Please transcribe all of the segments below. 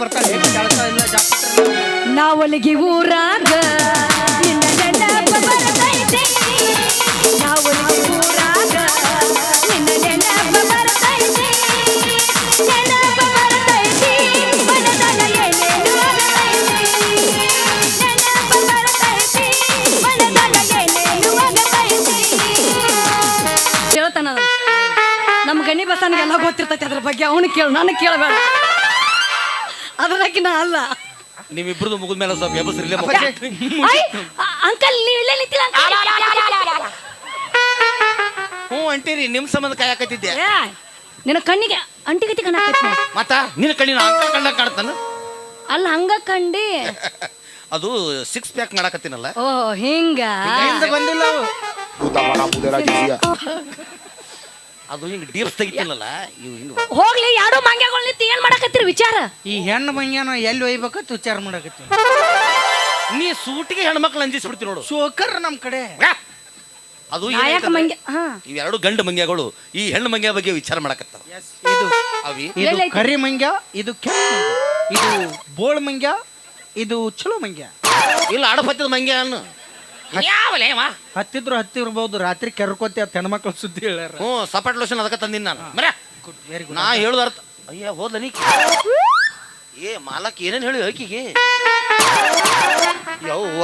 ಬರ್ತಾನೆ ನಾವೊಲಿಗೆ ಊರಾಗ ನಿನ್ನ ಕೇಳ್ತಾನ? ನಮ್ಮ ಗಣಿ ಬಸನಿಗೆಲ್ಲ ಗೊತ್ತಿರ್ತೈತಿ ಅದ್ರ ಬಗ್ಗೆ. ಅವನು ಕೇಳು ನಾನು ಕೇಳಬೇಡ. ಅದ್ರಾಕಿನ ಅಲ್ಲ. ನೀವಿಬ್ರದ್ದು ಮುಗಿದ ಮೇಲೆ ಸ್ವಲ್ಪ ಅ- ಅಂಕಲ್ ನೀವು ಇಲ್ಲೇ ನಿಂತಿಲ್ಲ ಹ್ಞೂ ಅಂಟೀರಿ ನಿಮ್ಮ ಸಂಬಂಧ ಕಾಯಕತ್ತಿದ್ದೆ ನಿನ್ನ ಕಣ್ಣಿಗೆ ಅಂಟಿಗತಿ ಕಣ್ಣಾಕೈತಿ ಮತ್ತ ನಿನ್ನ ಕಣ್ಣಿನ ಅಂಕ ಕಣ್ಣ ಕಾಣ್ತಾನ? ಅಲ್ಲ ಹಂಗ ಕಂಡಿ. ಅದು ಸಿಕ್ಸ್ ಪ್ಯಾಕ್ ಮಾಡಕತ್ತಿನಲ್ಲ. ಓ ಹಿಂಗ. ಬಂದಿಲ್ಲ ಅದು ಹಿಂಗ್ ಡೀಪ್ಸ್ ತೆಗಿತಿಲ್ಲ ಇವು ಹಿಂಗ ಹೋಗ್ಲಿ ಯಾರೋ ಮಂಗ್ಯಾಗಳು ನಿಂತು ಏನ್ ಮಾಡಕತ್ತೀರಿ ವಿಚಾರ? ಈ ಹೆಣ್ಣು ಮಂಗ್ಯಾನ ಎಲ್ಲಿ ಒಯ್ಬೇಕಂತ ವಿಚಾರ ಮಾಡಕತ್ತಿ ನೀ ಸೂಟಿಗೆ ಹೆಣ್ಮಕ್ಳು ಅಂಜಿಸ್ಬಿಡ್ತಿ ನೋಡು. ಸೋಕರ್ ನಮ್ ಕಡೆ! ಅದು ನಾಯಕ ಏನಾಯ್ತಂದ್ರೆ, ಮಂಗ್ಯ ಹಾ. ಇವೆರಡು ಗಂಡು ಮಂಗ್ಯಗಳು ಈ ಹೆಣ್ಣು ಮಂಗ್ಯ ಬಗ್ಗೆ ವಿಚಾರ ಮಾಡಕತ್ತಾವ. ಇದು ಅವಿ. ಇದು ಎಲ್ಲೈತಿ? ಕರಿ ಮಂಗ್ಯ ಇದು ಕೆಂಪು ಮಂಗ್ಯ ಇದು ಬೋಳ್ ಮಂಗ್ಯ ಇದು ಚಲೋ ಮಂಗ್ಯ. ಇಲ್ಲ ಆಡಪತ್ತದ ಮಂಗ್ಯ ಅನ್ನು. ಯಾವಲೇ ವಾ. ಹತ್ತಿದ್ರು ಹತ್ತಿರ್ಬೋದು ರಾತ್ರಿ ಕೆರ್ಕೋತಿ ಅಂತ ಹೆಣ್ಮಕ್ಳು ಸುದ್ದಿ ಹೇಳ್ಯಾರ. ಹ್ಞೂ ಸಪಟ್ ಲೋಷನ್ ಅದಕ್ಕೆ ತಂದಿನಿ ನಾನು. ಮರ ವೆರಿ ನಾ ಹೇಳುದ ಅರ್ಥ. ಅಯ್ಯ ಹೋದ್ಲ ನೀ. ಏ ಮಾಲಕ್ ಏನೇನು ಹೇಳಿ ಆಕಿಗೆ? ಯವ್ವ.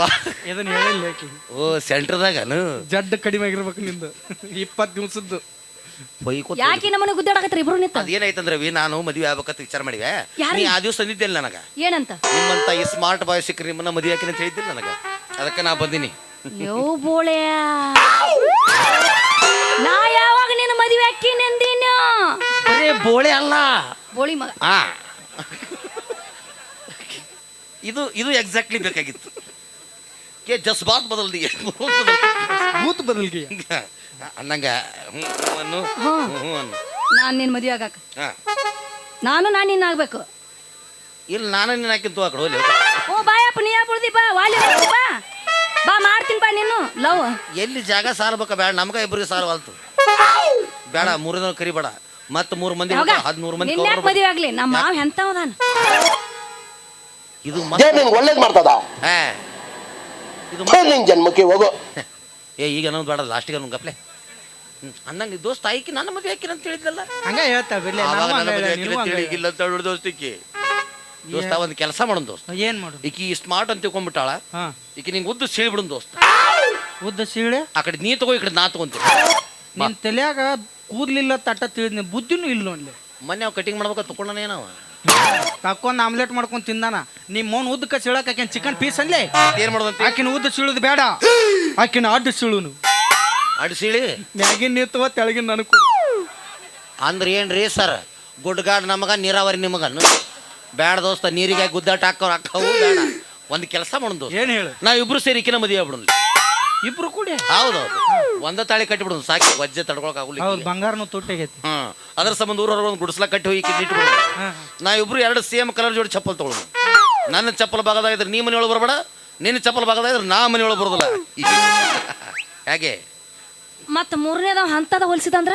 ಇದನ್ನ ಹೇಳಿಲ್ಲ ಆಕಿ. ಓ ಸೆಂಟ್ರದಾಗನು? ಜಡ್ ಕಡಿಮೆ ಆಗಿರ್ಬೇಕು ನಿಂದು. ಇಪ್ಪತ್ತು ದಿವಸದ್ದು ಬೈಕೋತ ಯಾಕೆ ನಮ್ಮನೆ ಗುದ್ದಾಡಕತ್ರಿ? ಇಬ್ರು ನಿಂತ? ಅದೇನಾಯ್ತಂದ್ರೆ ವಿ ನಾನು ಮದುವೆ ಆಗ್ಬೇಕಂತ ವಿಚಾರ ಮಾಡಿವೆ. ಯಾರು? ನೀ ಆ ದಿವಸ ತಂದಿದ್ದಿಲ್ಲ ನನಗ. ಏನಂತ? ನಿಮ್ಮಂತ ಈ ಸ್ಮಾರ್ಟ್ ಬಾಯ್ ಸಿಕ್ಕರೆ ನಿಮ್ಮನ್ನ ಮದುವೆ ಹಾಕಿನ ಅಂತ ಹೇಳಿದ್ದಿಲ್ಲ ನನಗೆ. ಅದಕ್ಕೆ ನಾ ಬಂದಿನಿ. ಯೋ ಬೋಳೆ ನಾ ಯಾವಾಗ ನಿನ್ನ ಮದುವೆ ಅಕ್ಕಿ ನಂದಿನ? ಬರೇ ಬೋಳೆ ಅಲ್ಲ. ಬೋಳಿ ಮಗ ಆ. ಇದು ಇದು ಎಕ್ಸಾಕ್ಟ್ಲಿ ಬೇಕಾಗಿತ್ತು. ಕೆ ಜಸ್ಬಾತ್ ಬದಲ್ದಿ. ಬೂತ್ ಭೂತ್ ಬದಲ್ಗೆ. ಅನ್ನಂಗ ಹ್ಞೂ ಹ್ಞೂ ಅನ್ನು ಹಾ. ಹ್ಞೂ ಹ್ಞೂ ಅನ್ನು. ನಾನ್ ನಿನ್ ಮದುವೆ ಆಗಾಕ ಹಾ. ನಾನು ನಾನು ನಿನ್ನ ಆಗ್ಬೇಕು. ಇಲ್ಲಿ ನಾನು ನಿನ್ನ ಹಾಕಿಂತು ಆ ಕಡೆ ಹೋಗ್ಲಿ. ಓ ಬಾಯಪ್ಪ ನೀ ಯಾಕೆ ಬಾ ವಾಲಿ ಬಾ. ಬಾ ಮಾಡ್ತೀನಿ ಬಾ ನೀನು. ಲವ್. ಎಲ್ಲಿ ಜಾಗ ಸಾಲ್ಬೇಕ ಬೇಡ ನಮ್ಗ ಇಬ್ಬರಿಗೆ ಸಾಲವಲ್ತು ಬೇಡ ಮೂರು ಜನ ಕರಿಬೇಡ. ಮತ್ತ ಮೂರು ಮಂದಿ ಯಾವಾಗ ಹದಿಮೂರು ಮಂದಿ ನಿನ್ನ ಯಾಕೆ ಮದುವೆ ಆಗ್ಲಿ? ನಮ್ಮ ಮಾವ ಎಂತವದಾನ ಇದು ಏ ಮತ್ತೆ ನಿಂಗೆ ಒಳ್ಳೇದು ಮಾಡ್ತದ? ಹಾ. ಇದು ಏ ನಿನ್ ಜನ್ಮಕ್ಕೆ ಹೋಗು. ಏ ಈಗ ಅನ್ನೋದು ಬೇಡ ಲಾಸ್ಟಿಗೆ ಅನ್ನೋ ಗಪ್ಲೆ. ಅಂದಂಗ ಅನ್ನಂಗೆ ದೋಸ್ತ ಆಯ್ಕೆ ನನ್ನ ಮದುವೆ ಹಾಕಿರ ಅಂತ ಹೇಳಿದ್ಲಲ್ಲ ಹಂಗ ಹೇಳ್ತಾ ಬಿಡ್ಲಿ ಆವಾಗ ನನ್ನ ಹಂಗ ಮದುವೆ ಹೇಳ, ಹಾಕಿರ ಅಂತ ಹಂಗ ಹೇಳಿ ಹೇಳ. ಇಲ್ಲ ಅಂತ ಹೇಳು ದೋಸ್ತಿಕ್ಕೆ ದೋಸ್ತ ಒಂದು ಕೆಲಸ ಮಾಡೋಣ ದೋಸ್ತ. ಏನ್ ಮಾಡು ಈಕಿ ಸ್ಮಾರ್ಟ್ ಅಂತ ತಿಳ್ಕೊಂಡ್ಬಿಟ್ಟಾಳ. ಹಾ. ಈಕಿ ನಿಂಗೆ ಉದ್ದು ಸೀಳ್ಬಿಡು ದೋಸ್ತ. ಉದ್ದ ಸೀಳೆ? ಆ ಕಡೆ ನೀ ತಗೋ ಈ ಕಡೆ ನಾ ತಗೊಂತೀನಿ ನಿನ್ ತಲ್ಯಾಗ ಕೂದ್ಲಿಲ್ಲ ತಟ್ಟ ತಿಳಿದ್ನಿ ಬುದ್ಧಿನೂ ಇಲ್ಲ ನೋಡ್ಲಿ. ಮೊನ್ನೆ ಅವ್ ಕಟಿಂಗ್ ಮಾಡ್ಬೇಕು ತಕೊಂಡನೇ ನಾವು ತಕೊಂಡ್ ಆಮ್ಲೆಟ್ ಮಾಡ್ಕೊಂಡ್ ತಿಂದಾನ. ನಿಮ್ ಮೌನ್ ಉದ್ದಕ್ಕ ಸೀಳಕ್ ಆಕಿನ ಚಿಕನ್ ಪೀಸ್ ಅಲ್ಲಿ ಏನ್ ಮಾಡೋದಂತ ಆಕಿನ ಉದ್ದ ಸೀಳುದು ಬೇಡ. ಆಕಿನ ಅಡ್ಡ ಸೀಳುನು. ಅಡ್ ಸೀಳಿ? ಮ್ಯಾಗಿನ ನಿಂತವ ತೆಳಗಿನ ನನಗೆ ಕೊಡು. ಅಂದ್ರೆ ಏನ್ರಿ ಸರ್? ಗುಡ್ಗಾಡ್ ನಮಗ ನೀರಾವರಿ ನಿಮಗನ್ನು ಬೇಡ ದೋಸ್ತ ನೀರಿಗೆ ಗುದ್ದಾಟ ಹಾಕೋ ಹಾಕವು ಬೇಡ. ಒಂದು ಕೆಲಸ ಮಾಡೋದು ಏನ್ ಹೇಳು? ನಾವಿಬ್ರು ಇಬ್ರು ಸೇರಿ ಇಕ್ಕಿನ ಮದುವೆ ಆಗ್ಬಿಡೋಣ ಇಬ್ರು ಕೂಡಿ? ಹೌದೌದು ಒಂದ ತಾಳಿ ಕಟ್ಟಿಬಿಡೋಣ ಸಾಕಿ. ವಜ್ಜೆ ತಡ್ಕೊಳಕ್ ಆಗುಲ್ಲ ಹೌದು ಬಂಗಾರನು ತುಟ್ಟಾಗೈತಿ ಹ್ಮ್ ಅದ್ರ ಸಂಬಂಧ ಊರವ್ರ ಒಂದು ಗುಡಿಸ್ಲಾ ಕಟ್ಟಿ ಹೋಗಿ ಇಟ್ಬಿಡೋಣ. ನಾ ನಾವಿಬ್ರು ಎರಡು ಸೇಮ್ ಕಲರ್ ಜೋಡಿ ಚಪ್ಪಲ್ ತಗೊಳ್ಳೋಣ ನನ್ನ ಚಪ್ಪಲ್ ಭಾಗದಾಗ ಇದ್ರೆ ನೀ ಮನೆಯೊಳಗೆ ಬರಬೇಡ ನಿನ್ನ ಚಪ್ಪಲ್ ಭಾಗದಾಗ ಇದ್ರೆ ನಾ ಮನೆಯೊಳಗೆ ಬರೋದಿಲ್ಲ ಹೇಗೆ? ಮತ್ತ ಮೂರನೇದ ಹಂತದ ಹೋಲಿಸಿದಂದ್ರ?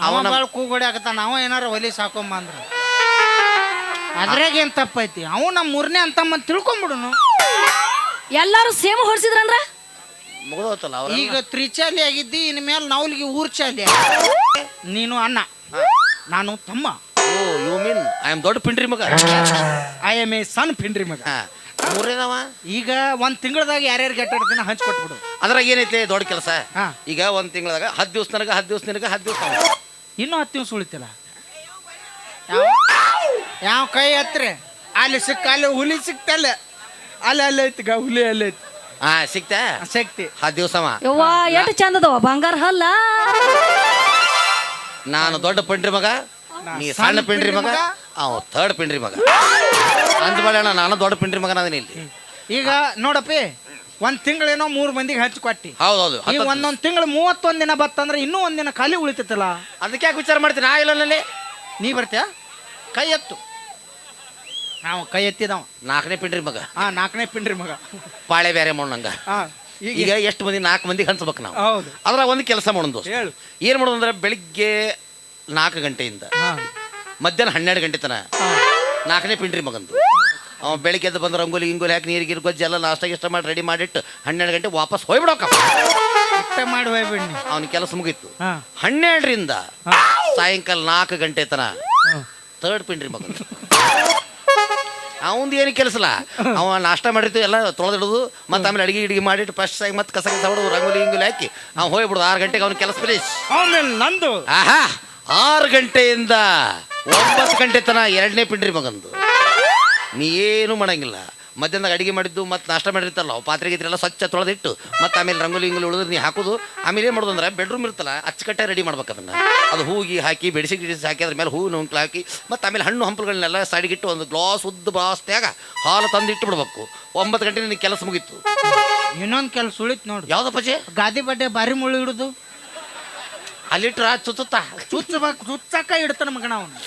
ಅವ ಅವನ- ಬಾಳ್ ಕೂಗೋಡಿ ಆಗತ್ತ ನಾವು ಏನಾರ ಹೊಲಿ ಸಾಕೊಂಬ ಅಂದ್ರ ಅದ್ರಾಗ ಏನ್ ತಪ್ಪೈತಿ? ಅವ ನಮ್ಮ ಮೂರನೇ ಅಂತ ಮತ್ತೆ ತಿಳ್ಕೊಂಬಿಡುನು. ಎಲ್ಲಾರು ಸೇಮ್ ಹೊಡ್ಸಿದ್ರಂದ್ರ? ಮುಗಿದೋತಲ್ಲ ಅವ್ರ ಈಗ ತ್ರಿಚಾಲಿ ಆಗಿದ್ದಿ ಇನ್ ಮೇಲೆ ನಾವ್ಲಿಗೆ ಊರ್ ಚಾಲಿ ನೀನು ಅಣ್ಣ ನಾನು ತಮ್ಮ. Oh you mean. I am ದೊಡ್ಡ ಪಿಂಡ್ರಿ ಮಗ. ಐ ಎಂ ಎ ಸಣ್ಣ ಪಿಂಡ್ರಿ ಮಗ. ಹಾ. ಮೂರೇನವ? ಈಗ ಒಂದ್ ತಿಂಗಳದಾಗ ಯಾರ್ಯಾರಿಗೆ ಅಡ್ಡಾಡ್ದಿನ ಹಂಚ್ಕೊಟ್ಬಿಡು. ಅದ್ರಾಗ ಏನೈತೆ? ದೊಡ್ಡ ಕೆಲಸ. ಹಾ. ಈಗ ಒಂದ್ ತಿಂಗಳದಾಗ ಹತ್ತು ದಿವ್ಸ ನನಗ ಹತ್ತು ದಿವ್ಸ ನಿನಗ ಹತ್ತು ದಿವ್ಸ ಇನ್ನೂ ಹತ್ತು ದಿವ್ಸ ಉಳಿತಿಲ್ಲ. ಯಾವ? ಯಾವ ಕೈ ಹತ್ರ ಅಲ್ಲಿ ಸಿಕ್ಕ ಅಲ್ಲಿ ಹುಲಿ ಸಿಕ್ತಲ್ಲ ಅಲ್ಲಿ. ಅಲ್ಲಿ ಐತಿ ಹುಲಿ ಅಲ್ಲಿ ಐತಿ. ಹಾ ಸಿಕ್ತ? ಶಕ್ತಿ ಹತ್ತು ದಿವಸ ಯವ್ವ ಎಷ್ಟು ಚಂದದ ಬಂಗಾರ ಹಲ್ಲ? ನಾನು ದೊಡ್ಡ ಪಿಂಡ್ರಿ ಮಗ ನೀ ಸಣ್ಣ ಪಿಂಡ್ರಿ ಮಗ ಅವ್ ಥರ್ಡ್ ಪಿಂಡ್ರಿ ಮಗ. ಅಂತ ಅಣ್ಣ ನಾನು ದೊಡ್ಡ ಪಿಂಡ್ರಿ ಮಗನ ಅದೀನಿ ಇಲ್ಲಿ. ಈಗ ನೋಡಪ್ಪಿ ಒಂದ್ ತಿಂಗಳೇನೋ ಮೂರ್ ಮಂದಿಗೆ ಹಚ್ಚಿ ಕೊಟ್ಟಿ. ಹೌದೌದು ಈಗ ಒಂದೊಂದ್ ತಿಂಗಳು ಮೂವತ್ತೊಂದ್ ದಿನ ಬತ್ತಂದ್ರೆ ಇನ್ನೂ ಒಂದ್ ದಿನ ಖಾಲಿ ಉಳಿತೈತಲ್ಲ? ಅದಕ್ಕೆ ಯಾಕೆ ವಿಚಾರ ಮಾಡ್ತೀನಿ ನಾ ಇಲ್ಲಲ್ಲಿ ನೀ ಬರ್ತೀಯ? ಕೈ ಎತ್ತು. ನಾವು ಕೈ ಎತ್ತಿದವ. ನಾಲ್ಕನೇ ಪಿಂಡ್ರಿ ಮಗ. ಹಾ ನಾಲ್ಕನೇ ಪಿಂಡ್ರಿ ಮಗ. ಪಾಳೆ ಬೇರೆ ಮಾಡೋಣಂಗ ಹಾ ಈಗ ಈಗ ಎಷ್ಟು ಮಂದಿ ನಾಲ್ಕು ಮಂದಿ ಹಂಚ್ಬೇಕು ನಾವು. ಹೌದು. ಅದ್ರಾಗ ಒಂದು ಕೆಲಸ ಮಾಡೋಣ ದೋಸ್ತ. ಹೇಳು. ಏನು ಮಾಡೋದು ಅಂದ್ರೆ ಬೆಳಿಗ್ಗೆ ನಾಲ್ಕು ಗಂಟೆಯಿಂದ ಹಾ. ಮಧ್ಯಾಹ್ನ ಹನ್ನೆರಡು ಗಂಟೆ ತನ ನಾಲ್ಕನೇ ಪಿಂಡ್ರಿ ಮಗಂದು. ಅವ ಬೆಳಿಗ್ಗೆ ಎದ್ದು ಬಂದು ರಂಗೋಲಿ ಗಿಂಗೋಲಿ ಹಾಕಿ ನೀರು ಗೀರು ಗೊಜ್ಜಿ ಎಲ್ಲ ನಾಷ್ಟ ಗಿಷ್ಟ ಮಾಡಿ ರೆಡಿ ಮಾಡಿಟ್ಟು ಹನ್ನೆರಡು ಗಂಟೆ ವಾಪಸ್ ಹೋಗ್ಬಿಡೋಕ ಇಷ್ಟ ಮಾಡಿ ಹೋಗ್ಬಿಡ್ನಿ. ಅವನ ಕೆಲಸ ಮುಗೀತು. ಹಾ. ಹನ್ನೆರಡರಿಂದ. ಸಾಯಂಕಾಲ ನಾಲ್ಕು ಗಂಟೆ ತನ ತರ್ಡ್ ಪಿಂಡ್ರಿ ಮಗನ. ಅವಂದು ಏನು ಕೆಲಸಲ್ಲ ಅವ ನಾಷ್ಟ ಮಾಡಿರ್ತೀವಿ ಎಲ್ಲ ತೊಳೆದಿಡೋದು ಮತ್ತೆ ಆಮೇಲೆ ಅಡಿಗೆ ಗಿಡಿಗೆ ಮಾಡಿಟ್ಟು ಫಸ್ಟ್ ಆಗಿ ಮತ್ತೆ ಕಸ ಕಸ ಹೊಡೆದು ರಂಗೋಲಿ ಇಂಗುಲಿ ಹಾಕಿ ಅವ್ನು ಹೋಗ್ಬಿಡೋದು. ಆರು ಗಂಟೆಗೆ ಅವನ ಕೆಲಸ ಫಿನಿಶ್ ಆಮೇಲೆ ನಂದು. ಆಹಾ ಆರು ಗಂಟೆಯಿಂದ ಒಂಬತ್ತು ಗಂಟೆ ತನ ಎರಡನೇ ಪಿಂಡ್ರಿ ಮಗಂದು. ನೀ ಏನು ಮಾಡಂಗಿಲ್ಲ. ಮಧ್ಯಾಹ್ನದಾಗ ಅಡಿಗೆ ಮಾಡಿದ್ದು ಮತ್ತೆ ನಾಷ್ಟ ಮಾಡಿರ್ತಲ್ಲ ಅವು ಪಾತ್ರೆ ಗೀತ್ರೆ ಎಲ್ಲ ಸ್ವಚ್ಛ ತೊಳೆದಿಟ್ಟು ಮತ್ತೆ ಆಮೇಲೆ ರಂಗೋಲಿ ಇಂಗೋಲಿ ಉಳಿದ್ರೆ ನೀ ಹಾಕೋದು. ಆಮೇಲೆ ಏನು ಮಾಡೋದು ಅಂದ್ರೆ ಬೆಡ್ರೂಮ್ ಇರ್ತಲ್ಲ ಅಚ್ಚುಕಟ್ಟೆ ರೆಡಿ ಮಾಡ್ಬೇಕು ಅದನ್ನು. ಅದು ಹೂಗಿ ಹಾಕಿ ಬೆಡಿಸಿ ಗಿಡಿಸಿ ಹಾಕಿ ಅದ್ರ ಮೇಲೆ ಹೂವಿನ ನೌಂಕ್ಲು ಹಾಕಿ ಮತ್ತೆ ಆಮೇಲೆ ಹಣ್ಣು ಹಂಪಲುಗಳನ್ನೆಲ್ಲ ಸೈಡ್ಗಿಟ್ಟು ಒಂದು ಗ್ಲಾಸ್ ಉದ್ದ ಬಾಸ್ತ್ಯಾಗ ಹಾಲು ತಂದು ಇಟ್ಟು ಬಿಡ್ಬೇಕು ಒಂಬತ್ತು ಗಂಟೆ ನಿನ್ನ ಕೆಲಸ ಮುಗೀತು. ಇನ್ನೊಂದು ಕೆಲಸ ಉಳಿತು ನೋಡು. ಯಾವುದಪ್ಪ ಜೆ ಗಾದಿ ಬಡ್ಡೆ ಬಾರಿ ಮುಳ್ಳು ಹಿಡಿದು ಅಲ್ಲಿಟ್ರ ಚುಚ್ಚುತ್ತ? ಚುಚ್ಚಬೇಕು ಚುಚ್ಚಕ್ಕ ಇಡ್ತಾನ ಮಗನ ಅವನು.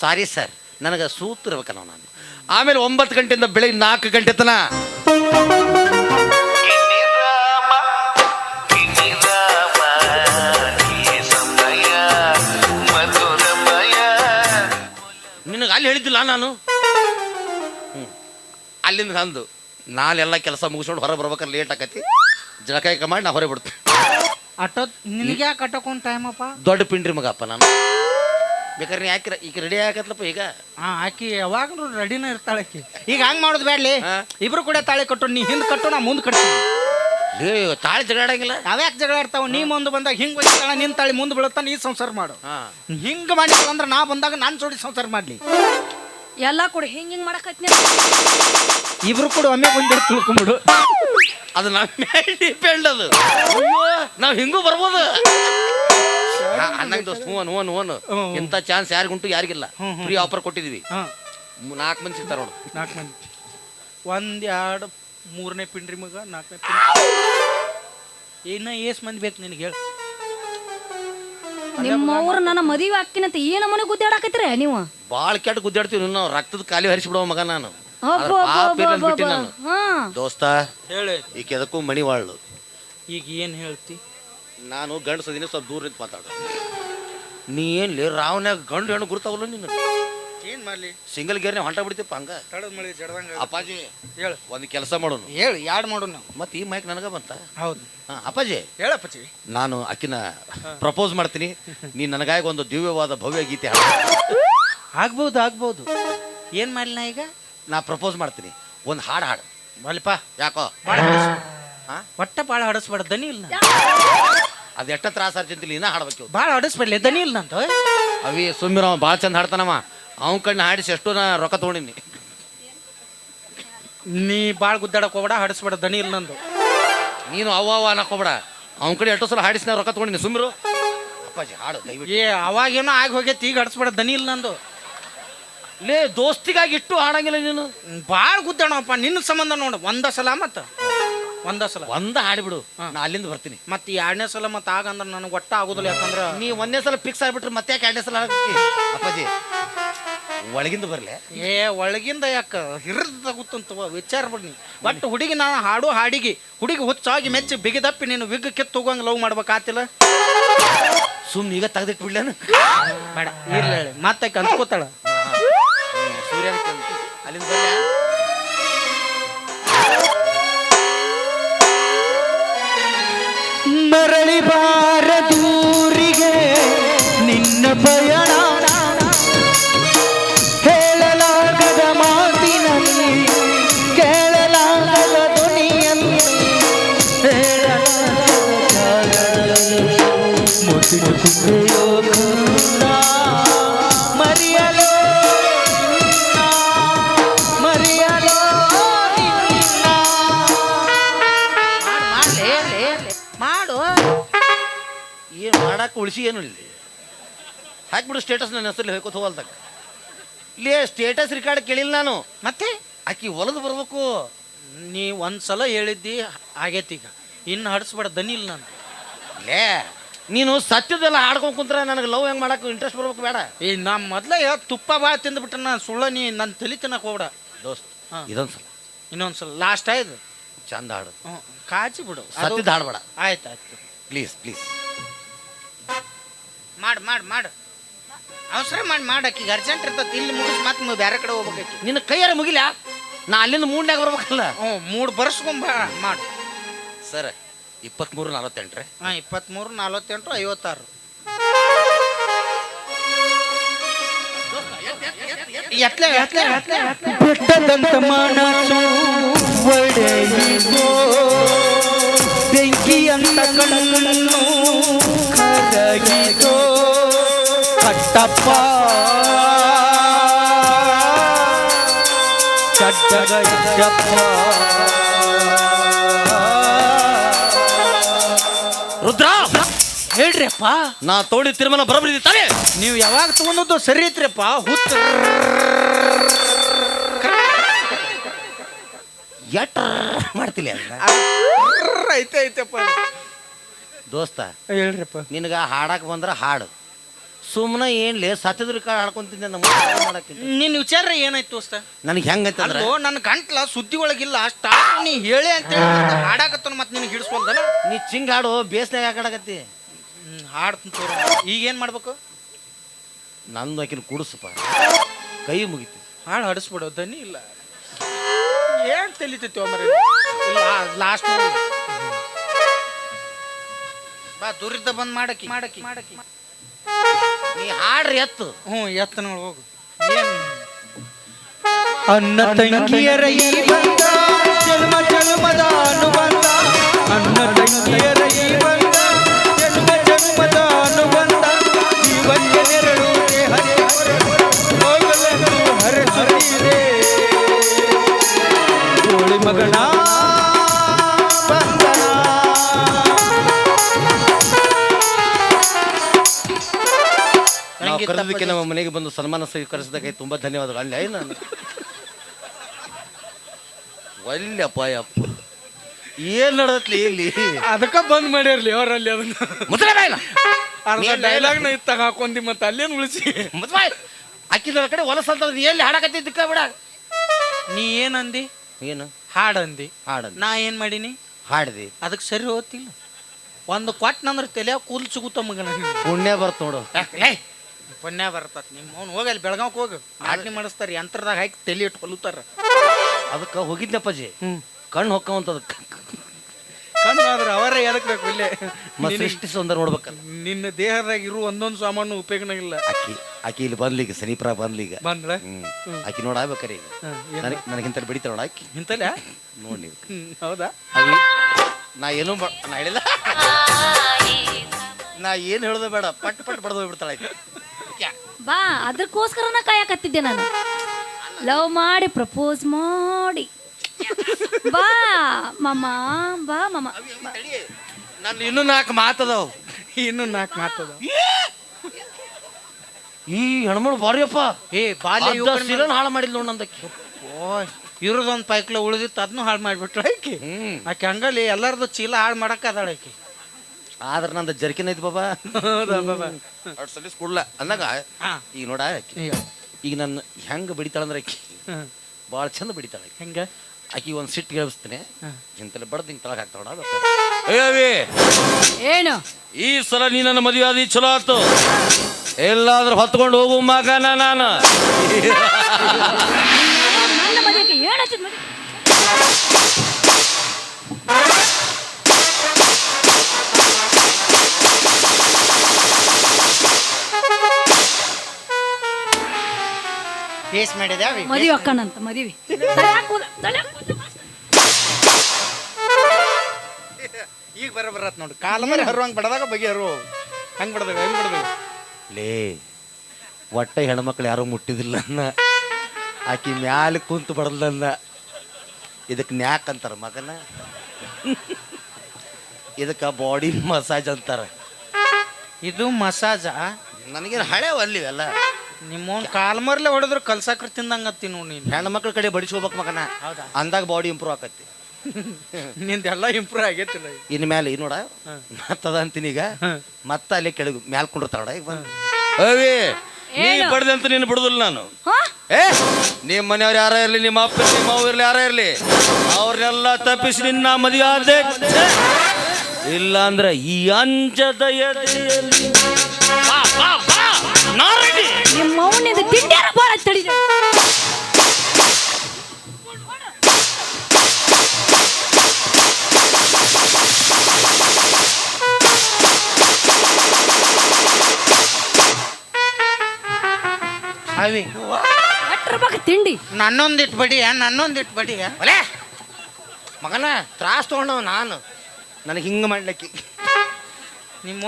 ಸಾರಿ ಸರ್ ನನಗೆ ಸೂತಿರ್ಬೇಕಲ್ಲ ನಾನು ಆಮೇಲೆ ಒಂಬತ್ತು ಗಂಟೆಯಿಂದ ಬೆಳಿಗ್ಗೆ ನಾಲ್ಕು ಗಂಟೆ ತನ ನಿನಗೆ ಅಲ್ಲಿ ಹೇಳಿದ್ದಿಲ್ಲ ನಾನು? ಹ್ಞೂ ಅಲ್ಲಿಂದ ಅಂದು ನಾಲೆಲ್ಲ ಕೆಲಸ ಮುಗಿಸ್ಕೊಂಡು ಹೊರಗೆ ಬರ್ಬೇಕಾದ್ರೆ ಲೇಟ್ ಆಕತಿ. ಜಳಕಾಯಕ ಮಾಡಿ ನಾ ಹೊರಗೆ ಬಿಡ್ತೀನಿ. ಅಟೋ ನಿನಗೆ ಯಾಕೆ ಅಟೋಕೊಂಡ್ ಟೈಮಪ್ಪ ದೊಡ್ಡ ಪಿಂಡ್ರಿ ಮಗಪ್ಪ ನಾನು. ಬೇಕಾದ್ರೆ ನೀ ಯಾಕೆ ಈಗ ರೆಡಿ ಆಗತ್ತಲ್ಲಪ್ಪ ಈಗ. ಹಾ ಆಕಿ ಯಾವಾಗಲೂ ರೆಡಿನ ಇರ್ತಾಳೆ ಆಕಿ. ಈಗ ಹಂಗ್ ಮಾಡೋದು ಬೇಡಲಿ. ಇಬ್ರು ಕೂಡ ತಾಳಿ ಕಟ್ಟು ನೀ ಹಿಂದ್ ಕಟ್ಟು ನಾ ಮುಂದ್ ಕಟ್ತೀನಿ. ಲೇ ತಾಳಿ ಜಗಾಡಂಗಿಲ್ಲ ಯಾವ್ಯಾಕ ಜಗಳ ಇರ್ತಾವ ನೀ ಮುಂದೆ ಬಂದಾಗ ಹಿಂಗ್ ಒಯ್ತಾಳ ನಿನ್ ತಾಳಿ ಮುಂದೆ ಬೀಳುತ್ತಾ ನೀ ಸಂಸಾರ ಮಾಡು. ಹಾಂ. ಹಿಂಗ್ ಮಾಡಿಲ್ಲ ಅಂದ್ರೆ ನಾ ಬಂದಾಗ ನಾನ್ ಜೋಡಿ ಸಂಸಾರ ಮಾಡ್ಲಿ. ಎಲ್ಲ ಕೂಡ ಹಿಂಗ್ ಹಿಂಗ್ ಮಾಡಕತ್ನಿ ಇಬ್ರು ಕೂಡ ಒಮ್ಮೆ ಬಂದಿರ್ ತಿಳ್ಕೊಂಬಿಡು. ಅದು ನಮ್ಮ ಡಿಪೆಂಡ್ ಅದು. ನಾವು ಹಿಂಗೂ ಬರ್ಬೋದು. ಅನ್ನಂಗ ದೋಸ್ತ ಹ್ಞೂ ಅನ್ ಹ್ಞೂ ಅನ್ ಇಂಥ ಚಾನ್ಸ್ ಯಾರಿಗುಂಟು ಯಾರಿಗಿಲ್ಲ. ಫ್ರೀ ಆಫರ್ ಕೊಟ್ಟಿದ್ವಿ. ನಾಲ್ಕ್ ಮಂದಿ ಸಿಗ್ತಾರ ನೋಡು. ನಾಲ್ಕು ಮಂದಿ. ಒಂದ್ ಎರಡು ಮೂರನೇ ಪಿಂಡ್ರಿ ಮಗ ನಾಲ್ಕನೇ ಪಿಂಡ್ರಿ ಇನ್ನ ಏಸ್ ಮಂದಿ ಬೇಕು ನಿನಗೆ ನಿಮ್ಮ ನಿಮ್ಮವ್ರು ನನ್ನ ಮದುವೆ ಹಾಕಿನಂತ ಏನ ಮನೆ ಗುದ್ದಾಡಕತ್ರಿ ನೀವು? ಭಾಳ ಕೆಟ್ಟ ಗುದ್ದಾಡ್ತೀವಿ ನಾವು ರಕ್ತದ ಖಾಲಿ ಹರಿಸಿಬಿಡೋ ಮಗ ನಾನು. ಅಬ್ಬೋ, ಆದ್ರೆ ಪಾಪ ಅಬ್ಬೋ, ಅಬ್ಬೋ, ಅಬ್ಬೋ. ನಾನು. ಹಾ. ದೋಸ್ತ ಹೇಳಿ. ಈ ಕೆದಕ್ಕೂ ಮಣಿವಾಳು ಈಗ ಏನ್ ಹೇಳ್ತಿ? ನಾನು ಗಂಡಸದಿನ ಸ್ವಲ್ಪ ದೂರ ನಿಂತು ಮಾತಾಡು. ನೀ ಏನ್ಲಿ ರಾವ್ನ್ಯಾಗ ಗಂಡು ಹೆಣ್ಣು ಗುರ್ತಾವಲ್ಲ ನೀನು ಏನ್ ಮಾಡ್ಲಿ? ಸಿಂಗಲ್ ಗೇರ್ನೆ ಹೊಂಟ ಬಿಡ್ತೀಪ್ಪ ಹಂಗ? ತಡದ ಮಳಿ ಜಡದಂಗ ಅಪ್ಪಾಜಿ ಹೇಳು. ಒಂದು ಕೆಲಸ ಮಾಡೋನು. ಹೇಳು ಯಾಡ್ ಮಾಡೋಣ ನಾವು ಮತ್ತೆ ಈ ಮೈಕ್ ನನಗ ಬಂತ? ಹೌದು. ಹಾ, ಅಪ್ಪಾಜಿ. ಹೇಳಪ್ಪಚ್ಚಿ ನಾನು ಅಕ್ಕಿನ ಪ್ರಪೋಸ್ ಮಾಡ್ತೀನಿ. ನೀ ನನಗಾಗಿ ಒಂದು ದಿವ್ಯವಾದ ಭವ್ಯ ಗೀತೆ ಹಾಡು. ಆಗ್ಬೋದು ಆಗ್ಬೋದು. ಏನ್ ಮಾಡ್ಲಿ ನಾ ಈಗ? ನಾ ಪ್ರಪೋಸ್ ಮಾಡ್ತೀನಿ. ಒಂದು ಹಾಡು ಹಾಡು. ಬಲಿಪ ಯಾಕೋ? ಭಾಳ ಹಾ? ಒಟ್ಟ ಭಾಳ ಹಡಸ್ಬೇಡ ದನಿ ಇಲ್ಲ ಅದು ಎಷ್ಟ ತ್ರಾಸ ಅರ್ಜೆಂತಿಲ್ಲ ಇನ್ನ ಹಾಡ್ಬೇಕು ಭಾಳ ಆಡಿಸ್ಬಿಡ್ಲಿ ದನಿ ಇಲ್ಲ ನಂದು. ಅವಿ ಸುಮ್ಮಿರ ಅವ ಭಾಳ ಚಂದ ಹಾಡ್ತಾನವ. ಅವ್ನ ಕಣ್ಣು ಹಾಡಿಸಿ ಎಷ್ಟು ನಾ ರೊಕ್ಕ ತೊಗೊಂಡಿನಿ. ನೀ ಭಾಳ ಗುದ್ದಾಡಕ್ ಹೋಗ್ಬೇಡ ಹಾಡಿಸ್ಬೇಡ ದನಿ ಇಲ್ಲ ನಂದು. ನೀನು ಅವ್ವ ಅವ್ವ ಅನ್ನಕೋಬೇಡ ಅವ್ನ ಕಡೆ ಎಷ್ಟೋ ಸಲ ಹಾಡಿಸಿ ನಾ ರೊಕ್ಕ ತೊಗೊಂಡಿನಿ ಸುಮ್ಮಿರು. ಅಪ್ಪಾಜಿ ಹಾಡು ದಯವಿಟ್ಟು. ಏ ಅವಾಗೇನೋ ಆಗಿ ಹೋಗೈತಿ ಈಗ ಹಡಸ್ಬೇಡ ದನಿ ಇಲ್ಲ ನಂದು. ಲೇ ದೋಸ್ತಿಗಾಗಿ ಇಟ್ಟು ಹಾಡಂಗಿಲ್ಲ ನೀನು. ಭಾಳ ಗುದ್ದಾಡಪ್ಪ ನಿನ್ನ ಸಂಬಂಧ ನೋಡು ಒಂದ ಸಲ ಮತ್ತ. ಒಂದ ಸಲ. ಒಂದ ಹಾಡ್ಬಿಡು. ನಾ ಅಲ್ಲಿಂದ ಬರ್ತೀನಿ. ಮತ್ತೆ ಎರಡನೇ ಸಲ ಮತ್ತೆ ಆಗಂದ್ರ ನನಗೆ ಒಟ್ಟ ಆಗೋದಿಲ್ಲ ಯಾಕಂದ್ರೆ ನೀ ಒಂದೇ ಸಲ ಫಿಕ್ಸ್ ಆಗ್ಬಿಟ್ರೆ ಮತ್ತೆ ಯಾಕೆ ಎರಡನೇ ಸಲ ಹಾಡ್ತಿ? ಅಪ್ಪಾಜಿ ಒಳಗಿಂದ ಬರಲೇ. ಏ ಒಳಗಿಂದ ಯಾಕ? ಹಿರಿದ ಗೊತ್ತಂತ ವಿಚಾರ ಬಿಡ್ನಿ ಒಟ್ಟು ಹುಡುಗಿ ನಾನು ಹಾಡು ಹಾಡಿಗೆ ಹುಡುಗಿ ಹುಚ್ಚಾಗಿ ಮೆಚ್ಚಿ ಬಿಗಿದಪ್ಪಿ ನೀನು ವಿಗ್ ಕಿತ್ತು ಹೋಗಂಗ್ ಲವ್ ಮಾಡ್ಬೇಕಾತಿಲ್ಲ? ಸುಮ್ಮನೆ ಈಗ ತೆಗೆದಿಟ್ಟು ಬಿಡ್ಲೇನು ಬೇಡ ಇರ್ಲಿ ಮತ್ತೆ ಕನ್ಕೋತಾಳ. ಸೂರ್ಯನ ಅಲ್ಲಿಂದ ಮರಳಿ ಬಾರದೂರಿಗೆ ನಿನ್ನ ಪಯಣ. ಹೇಳಲಾಗದ ಮಾತಿನಲ್ಲಿ ಕೇಳಲಾಗದ ಧ್ವನಿಯಲ್ಲಿ ಹೇಳಲಾಗದ ಜಾಗದಲ್ಲಿ ಮಾಡಕ್ಕೆ ಉಳಿಸಿ ಏನು ಇಲ್ಲಿ? ಹಾಕ್ಬಿಡು ಸ್ಟೇಟಸ್ ನನ್ನ ಹೆಸರಲ್ಲಿ ಹೇಳ್ಕೊತ ಹೋಗಲ್ದಾಗ ಇಲ್ಲಿ ಸ್ಟೇಟಸ್ ರಿಕಾರ್ಡ್ ಕೇಳಿಲ್ಲ ನಾನು. ಮತ್ತೆ? ಆಕಿ ಹೊಲದು ಬರ್ಬೇಕು. ನೀ ಒಂದ್ಸಲ ಹೇಳಿದ್ದಿ ಆಗೈತಿ ಈಗ. ಇನ್ನು ಹಡಿಸ್ಬೇಡ ದನಿ ಇಲ್ಲ ನಾನು. ಲೇ ನೀನು ಸತ್ಯದೆಲ್ಲ ಹಾಡ್ಕೊಂಡು ಕುಂತ್ರೆ ನನಗೆ ಲವ್ ಹೆಂಗೆ ಮಾಡಕ್ಕೆ ಇಂಟ್ರೆಸ್ಟ್ ಬರ್ಬೇಕು ಬೇಡ. ಈ ನಾ ಮೊದಲೇ ತುಪ್ಪ ಭಾಳ ತಿಂದ್ಬಿಟ್ರೆ ನಾನು ಸುಳ್ಳ ನೀ ನನ್ನ ತಲೆ ತಿನ್ನಕ್ಕೆ ಹೋಗ್ಬೇಡ. ದೋಸ್ತ್ ಹಾ. ಇದೊಂದು ಸಲ ಇನ್ನೊಂದ್ಸಲ ಲಾಸ್ಟ್ ಆಯ್ತು ಚಂದ ಹಾಡು. ಹ್ಞೂ ಕಾಚಿ ಬಿಡು. ಸತ್ಯದ ಹಾಡ್ಬೇಡ. ಆಯ್ತು ಆಯ್ತು. ಪ್ಲೀಸ್ ಪ್ಲೀಸ್ ಮಾಡು ಮಾಡು ಮಾಡು. ಅವಸರ ಮಾಡಿ ಮಾಡಕ್ಕೆ ಅರ್ಜೆಂಟ್ ಇರ್ತೈತಿ. ಇಲ್ಲಿ ಮುಗಿಸ್ ಮತ್ತೆ ಬೇರೆ ಕಡೆ ಹೋಗ್ಬೇಕು ನಿನ್ನ ಕೈಯಾರ ಮುಗಿಲ? ನಾ ಅಲ್ಲಿಂದ ಮೂಡ್ನಾಗ ಬರ್ಬೇಕಲ್ಲ? ಹ್ಞೂ ಮೂಡ್ ಬರ್ಸ್ಕೊಂಬ ಮಾಡು. ಸರ್ ಇಪ್ಪತ್ತ್ಮೂರು ನಲವತ್ತೆಂಟ್ರೆ? ಹಾಂ ಇಪ್ಪತ್ತ್ಮೂರು ನಲ್ವತ್ತೆಂಟು ಐವತ್ತಾರು. ಎತ್ಲೆ ಎತ್ಲೆ ಎತ್ಲೆ ಬಿಟ್ಟದಂತ ಮನಸ್ಸು ಒಡೆಯಿತು ಬೆಂಕಿ ಅಂತ ಕಣ್ಣು ಕರಗಿತೋ ಕಟ್ಟಪ್ಪ. ರುದ್ರ! ಹೇಳ್ರಿಪ್ಪ ನಾ ತೋಡಿ ತಿರುಮಲ ಬರಬರಿದಿ ತಾನೇ ನೀವು ಯಾವಾಗ ತಗೊಂಡದ್ದು ಸರಿ ಐತ್ರಿಪ್ಪ ಹುತ್ತ ಎಟ್ ಮಾಡ್ತಿಲ್ಲ ಐತೆ ಐತೆಪ್ಪ. ದೋಸ್ತ ಹೇಳ್ರಿಪ್ಪ. ನಿನಗೆ ಹಾಡಕ್ ಬಂದ್ರ ಹಾಡು. ಸುಮ್ಮನೆ ಏನ್ಲೇ ಸತ್ಯದ್ರ ಕಾಳು ಹಾಡ್ಕೊಂತಿದ್ದೆ ನಮ್ಮ ಮಾಡಕ್ಕೆ ನಿನ್ನ ವಿಚಾರ ಏನಾಯ್ತು ದೋಸ್ತ? ನನಗೆ ಹೆಂಗೈತೆ ಅಲ್ಲೋ ನನ್ನ ಗಂಟ್ಲ ಸುದ್ದಿ ಒಳಗಿಲ್ಲ ಅಷ್ಟು ನೀ ಹೇಳಿ ಅಂತ ಹಾಡಾಕತ್ತ ಮತ್ತೆ ನಿನಗೆ ಹಿಡಿಸ್ಕೊಂಡಲ್ಲ ನೀ ಚಿಂಗ್ ಹಾಡು ಬೇಸ್ನಾಗ ಹಾಕಾಡಕತ್ತಿ. ಹಾಡ್ತೀನಿ ಈಗ ಏನು ಮಾಡ್ಬೇಕು? ನಂದು ಆಕಿನ ಕುಡಿಸಪ್ಪ. ಕೈ ಮುಗಿತು. ಹಾಡು ಹಡಿಸ್ಬಿಡೋ ದನಿ ಇಲ್ಲ. ಏನ್ ತೆಲಿತೈತಿ ಇಲ್ಲ ಲಾಸ್ಟ್ ಬಾ ದುರಿತ ಬಂದ್ ಮಾಡಕಿ ಮಾಡಕಿ ಮಾಡಕಿ ನೀ ಹಾಡ್ರಿ ಎತ್ತು. ಹ್ಞೂ ಎತ್ತ ನೋಡಿ ಹೋಗು. ಏನ್? ಅನ್ನ ತಂಗಿಯರ ಈ ಬಂದ? ಜನ್ಮ ಜನ್ಮದ ಅನುಬಂಧ. ಅನ್ನ ತಂಗಿಯರ ಈ ಕರೆದಕ್ಕೆ ನಮ್ಮ ಮನೆಗೆ ಬಂದು ಸನ್ಮಾನ ಸ್ವೀಕರಿಸಿದಾಗ ತುಂಬಾ ಧನ್ಯವಾದಗಳು. ಅಲ್ಲಿ ನಾನು? ಒಲ್ಲಪ್ಪ ಅಪ್ಪ. ಏನ್ ನಡತ್ಲಿ ಇಲ್ಲಿ? ಅದಕ್ಕ ಬಂದ್ ಮಾಡಿರ್ಲಿ ಅವರಲ್ಲಿ ಅದನ್ನ. ಡೈಲಾಗ್ ಅರ್ಧ ಡೈಲಾಗ್ನ ಇತ್ತಾಗ ಹಾಕೊಂಡಿ ಮತ್ತೆ ಅಲ್ಲೇನು ಉಳಿಸಿ? ಮುದ್ರೆ ಬಾಯ್ ಅಕ್ಕಿದ ಕಡೆ ಹೊಲಸ ಅಂತ ಎಲ್ಲಿ ಹಾಡಕತ್ತಿದ್ದಕ್ಕ ಬಿಡ. ನೀ ಏನಂದಿ? ಏನು? ಹಾಡಂದಿ. ಹಾಡ ನಾ ಏನ್ ಮಾಡೀನಿ? ಹಾಡ್ದಿ. ಅದಕ್ಕೆ ಸರಿ ಹೋಗ್ತಿಲ್ಲ ಒಂದು ಕೊಟ್ಟನಂದ್ರೆ ತಲೆ ಕೂಲ್ ಸಿಗುತ್ತ ಮಗನ. ಪುಣ್ಯ ಬರ್ತ ನೋಡು. ಪುಣ್ಯ ಬರ್ತತ್. ನಿಮ್ಮ ಅವ್ನು ಹೋಗಿ ಅಲ್ಲಿ ಬೆಳಗಾವ್ಗೆ ಹೋಗು. ಆಜ್ಞೆ ಮಾಡಿಸ್ತಾರೆ ಯಂತ್ರದಾಗ ಹಾಕಿ ತಲೆ ಇಟ್ಟು ಹೊಲುತ್ತಾರ. ಅದಕ್ಕ ಹೋಗಿದ್ನಪ್ಪಾಜಿ ಕಣ್ಣು ಹೊಕ್ಕವಂತ ಅದಕ್ಕೆ. ಕಣ್ಣು ಆದ್ರೆ ಅವರೇ ಎದಕ್ ಬೇಕು ಇಲ್ಲೇ? ಮತ್ತೆ ಸೃಷ್ಟಿ ಸುಂದರ ನೋಡ್ಬೇಕಲ್ಲ. ನಿನ್ನ ದೇಹದಾಗ ಇರುವ ಒಂದೊಂದು ಸಾಮಾನು ಉಪಯೋಗನ ಇಲ್ಲ. ಅಕ್ಕಿ ಆಕಿ ಇಲ್ಲಿ ಬಂದ್ಲೀಗ ಸನೀಪ್ರ ಬಂದ್ಲೀಗ. ಬಂದ್ರ ಹ್ಮ್. ಆಕಿ ನೋಡಾಬೇಕಾರೆ ಈಗ. ನನಗೆ ನನಗಿಂತ ಬಡಿತಾಳ ನೋಡ ಆಕಿ. ಇಂತಲ್ಲ ನೋಡಿ ನೀವು. ಹೌದಾ? ಅವಿ ನಾ ಏನೂ ಬ- ನಾ ಹೇಳಿಲ್ಲ? ನಾ ಏನು ಹೇಳೋದು ಬೇಡ ಪಟ್ ಪಟ್ ಬಡ್ದು ಹೋಗ್ಬಿಡ್ತಾಳೆ ಆಕಿ. ಬಾ ಅದಕ್ಕೋಸ್ಕರನ ಕಾಯಕತ್ತಿದ್ದೆ ನಾನು. ಲವ್ ಮಾಡಿ ಪ್ರಪೋಸ್ ಮಾಡಿ. ಬಾ ಮಮ್ಮ ಬಾ ಮಮ್ಮ ನಾನು ಇನ್ನು ನಾಲ್ಕು ಮಾತದವು. ಇನ್ನು ನಾಲ್ಕು ಮಾತದ ಈ ಹೆಣ್ಮಳು ಬಾರಿಯಪ್ಪ. ಏ ಬಾಲ್ಯ ಮೇಲೆ- ಹಾಳು ಮಾಡಿಲ್ಲ ನೋಡ್ ನಂದಕ್ಕೆ. ಓಯ್ ಇರೋದೊಂದು ಪೈಕ್ಲ ಉಳಿದಿತ್ತು ಅದನ್ನು ಹಾಳು ಮಾಡಿಬಿಟ್ರು. ಆಕಿ. ಆಕೆ ಹಂಗಲ್ಲಿ ಎಲ್ಲರದು ಚೀಲ ಹಾಳು ಮಾಡಕ್ಕೆ ಅದಾಳ ಆಕಿ. ಆದ್ರೆ ನಂದು ಜರ್ಕಿನ ಐತಿ ಬಾಬಾ. ಎರಡು ಸಲ ಕೊಡ್ಲ ಅಂದಾಗ ಹಾ. ಈಗ ನೋಡ ಆಕಿ. ಈಗ. ನನ್ನ ಹೆಂಗೆ ಬಡಿತಾಳಂದ್ರೆ ಆಕಿ. ಭಾಳ ಚಂದ ಬಡಿತಾಳೆ ಆಕಿ. ಹೆಂಗ? ಆಕಿ ಒಂದು ಸಿಟ್ಟು ಹೇಳ್ಸ್ತೇನೆ ಹ್ಮ್. ಇಂತಲ್ಲಿ ಬಡ್ದು ಹಿಂಗೆ ತಳಗ ಹಾಕ್ತಾಳ ಅಯ್ಯವಿ ಏನು? ಈ ಸಲ ನೀ ನನ್ನ ಮದುವೆ ಆದಿ ಚಲೋ ಆತು. ಎಲ್ಲಾದ್ರೂ ಹೊತ್ಕೊಂಡು ಹೋಗು ಮಗನ ನಾನು. ನನ್ನ ಮದುವೆಗೆ ಏನು ಹಚ್ಚಿದ್ ಮದುವೆ? ಬೇಸ್ ಮಾಡಿದೆ ಅವಿ ಮದುವೆ ಅಕ್ಕನಂತ ಮದುವೆ. ಈಗ ಬರ ಬರತ್ ನೋಡಿ ಕಾಲ ಮೇಲೆ ಹರುವಂಗ ಬಡದಾಗ ಬಗೆ ಹರು ಹಂಗ್ ಬಡದಾಗ ಹೆಂಗ್ ಬಡದಾಗ? ಲೇ ಒಟ್ಟ ಹೆಣ್ಮಕ್ಳು ಯಾರು ಮುಟ್ಟಿದಿಲ್ಲ ಅನ್ನ. ಆಕಿ ಮ್ಯಾಲ ಕುಂತು ಬಡಲ್ದನ್ನ ಇದಕ್ಕೆ ನ್ಯಾಕ್ ಅಂತಾರ ಮಗನ. ಇದಕ್ಕೆ ಬಾಡಿ ಮಸಾಜ್ ಅಂತಾರ. ಇದು ಮಸಾಜ? ನನಗೇನು ಹಳೆ ಅಲ್ಲಿ ಅಲ್ಲ ಕಾಲ್ಮರ್ಲೆ ಕಾಲ್ ಮರ್ಲೆ ಹೊಡೆದ್ರು ಕಲ್ಸಾಕ್ರ ತಿಂದಂಗತ್ತಿ ನೋಡಿ ನೀನು. ಹೆಣ್ಮಕ್ಳ ಕಡೆ ಬಡಿಸ್ಕೋಬೇಕು ಮಗನ. ಹೌದಾ? ಅಂದಾಗ ಬಾಡಿ ಇಂಪ್ರೂವ್ ಆಕತ್ತಿ. ನಿಂದೆಲ್ಲ ಇಂಪ್ರೂವ್ ಆಗೈತಿಲ್ಲ ಈಗ. ಇನ್ ಮೇಲೆ ಈ ನೋಡ ಮತ್ತದ ಅಂತೀನಿ ಈಗ. ಮತ್ತ ಅಲ್ಲಿ ಕೆಳಗೆ ಮ್ಯಾಲ್ ಕುಂಡಿರ್ತಾಳ ಈಗ ಬಂದು. ಅವಿ ನೀ? ಬಡ್ದಂತ ನೀನು ಬಿಡುದಿಲ್ಲ ನಾನು. ಹಾ? ಏ ನಿಮ್ಮ ಮನೆಯವ್ರು ಯಾರ ಇರ್ಲಿ ನಿಮ್ಮ ಅಪ್ಪ ಇರ್ಲಿ, ನಿಮ್ಮ ಅವ್ವ ಇರ್ಲಿ ಯಾರ ಇರ್ಲಿ ಅವ್ರನ್ನೆಲ್ಲ ತಪ್ಪಿಸಿ ನಿನ್ನ ಮದುವೆ ಆದೆ ಇಲ್ಲ ಅಂದ್ರೆ ಈ ಅಂಜದ ಎದೆಯಲ್ಲಿ ನಿಂದು ತಿಂಡ್ಯಾರ ಬಾಳ ತಡಿ ಅವಿ ಅಟ್ರ ಬಗ್ಗೆ ತಿಂಡಿ ನನ್ನೊಂದಿಟ್ಟು ಬಡಿಯ ನನ್ನೊಂದಿಟ್ಟು ಬಡಿಯ ಒಲೆ ಮಗನ ತ್ರಾಸ್ ತೊಗೊಂಡವ ನಾನು ನನಗೆ ಹಿಂಗೆ ಮಾಡ್ಲಿಕ್ಕೆ. ನಿಮ್ಮ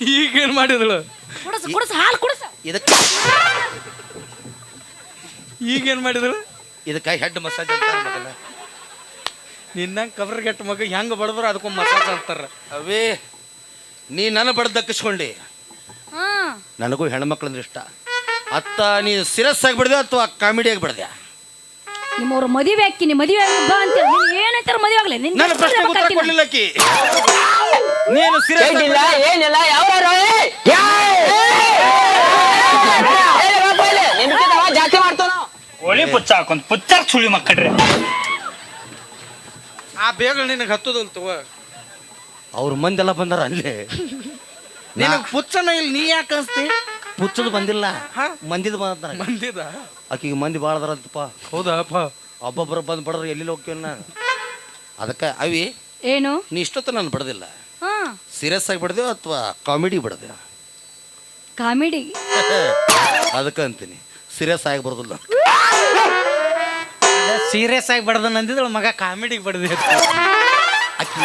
ಈಗೇನು ಮಾಡಿದಳು? ಕುಡಸ ಕುಡಸ ಹಾಲು ಕುಡಸ. ಇದಕ್ಕೆ ಈಗೇನು ಮಾಡಿದಳು? ಇದಕ್ಕೆ ಹೆಡ್ ಮಸಾಜ್ ಅಂತ ಕವರ್ ನಿನ್ನ ಕಬ್ರಗೆಟ್ಟ ಮಗ ಹೆಂಗ್ ಬಡದ್ರ ಅದಕ್ಕೊಂದು ಮಸಾಜ್ ಅಂತಾರ. ಅವೇ ನೀ ನನ್ನ ಬಡ್ದು ದಕ್ಕಿಸ್ಕೊಂಡಿ. ಹಾ. ನನಗೂ ಹೆಣ್ಮಕ್ಳ ಇಷ್ಟ. ಅತ್ತ ನೀ ಸಿರಸ್ ಆಗಿ ಬಿಡ್ದೆ ಅಥವಾ ಕಾಮಿಡಿಯಾಗಿ ಬಿಡ್ದೆ ನಿಮ್ಮವ್ರ ಮದುವೆ ಹಾಕಿನಿ ಮದುವೆ ಆಗಿ ಬಾ ಅಂತ ಏನಂತಾರ ಮದುವೆ ಆಗ್ಲಿ. ನಿನ್ ನನ್ನ ಪ್ರಶ್ನೆ ಉತ್ತರ ಕೊಡ್ಲಿಲ್ಲ ಆಕಿ. ನೀನು ಸಿರಿಯಲ್ಲ ಏನಿಲ್ಲ ಏನಿಲ್ಲ ಯಾವ ಜಾಸ್ತಿ ಮಾಡ್ತಾವ ನಾವು ಒಳಿ ಪುಚ್ಚ ಹಾಕೊಂಡ್ ಪುಚ್ಚಾರ್ ಸುಳಿ ಮಕ್ಕಳ್ರಿ. ಆ ಬೇಗ ನಿನಗೆ ಹತ್ತದಲ್ ತವ ಅವ್ರ ಮಂದೆಲ್ಲ ಬಂದಾರ ಅಲ್ಲೇ. ನಿನಗೆ ಪುಚ್ಚನ ಇಲ್ಲಿ ನೀ ಯಾಕೆ ಅನ್ಸ್ತಿ? ಪುಚ್ಚದು ಬಂದಿಲ್ಲ. ಹಾ? ಮಂದಿದ ಬಂದ ಮಂದಿದ? ಆಕಿಗೆ ಮಂದಿ ಭಾಳ ಅದಾರಂತಪ್ಪ. ಹೌದಪ್ಪ. ಒಬ್ಬೊಬ್ಬರು ಬಂದ್ ಬಡದ್ರ ಎಲ್ಲಿ ಹೋಗ್ತೀವಿ ನಾನು? ಅದಕ್ಕೆ ಅವಿ ಏನು? ನೀ ಇಷ್ಟೊತ್ತ ನಾನು ಬಡ್ದಿಲ್ಲ. ಹಾ. ಸೀರಿಯಸ್ ಆಗಿ ಬಿಡ್ದೇವು ಅಥವಾ ಕಾಮಿಡಿ ಬಿಡದೆ? ಕಾಮಿಡಿ. ಅದಕ್ಕೆ ಅಂತೀನಿ. ಸೀರಿಯಸ್ ಆಗಿ ಬರೋದಿಲ್ಲ ಸೀರಿಯಸ್ ಆಗಿ ಬಡ್ದ ನಂದಿದಳು ಮಗ ಕಾಮಿಡಿಗೆ ಬಡ್ದೆ ಆಕಿ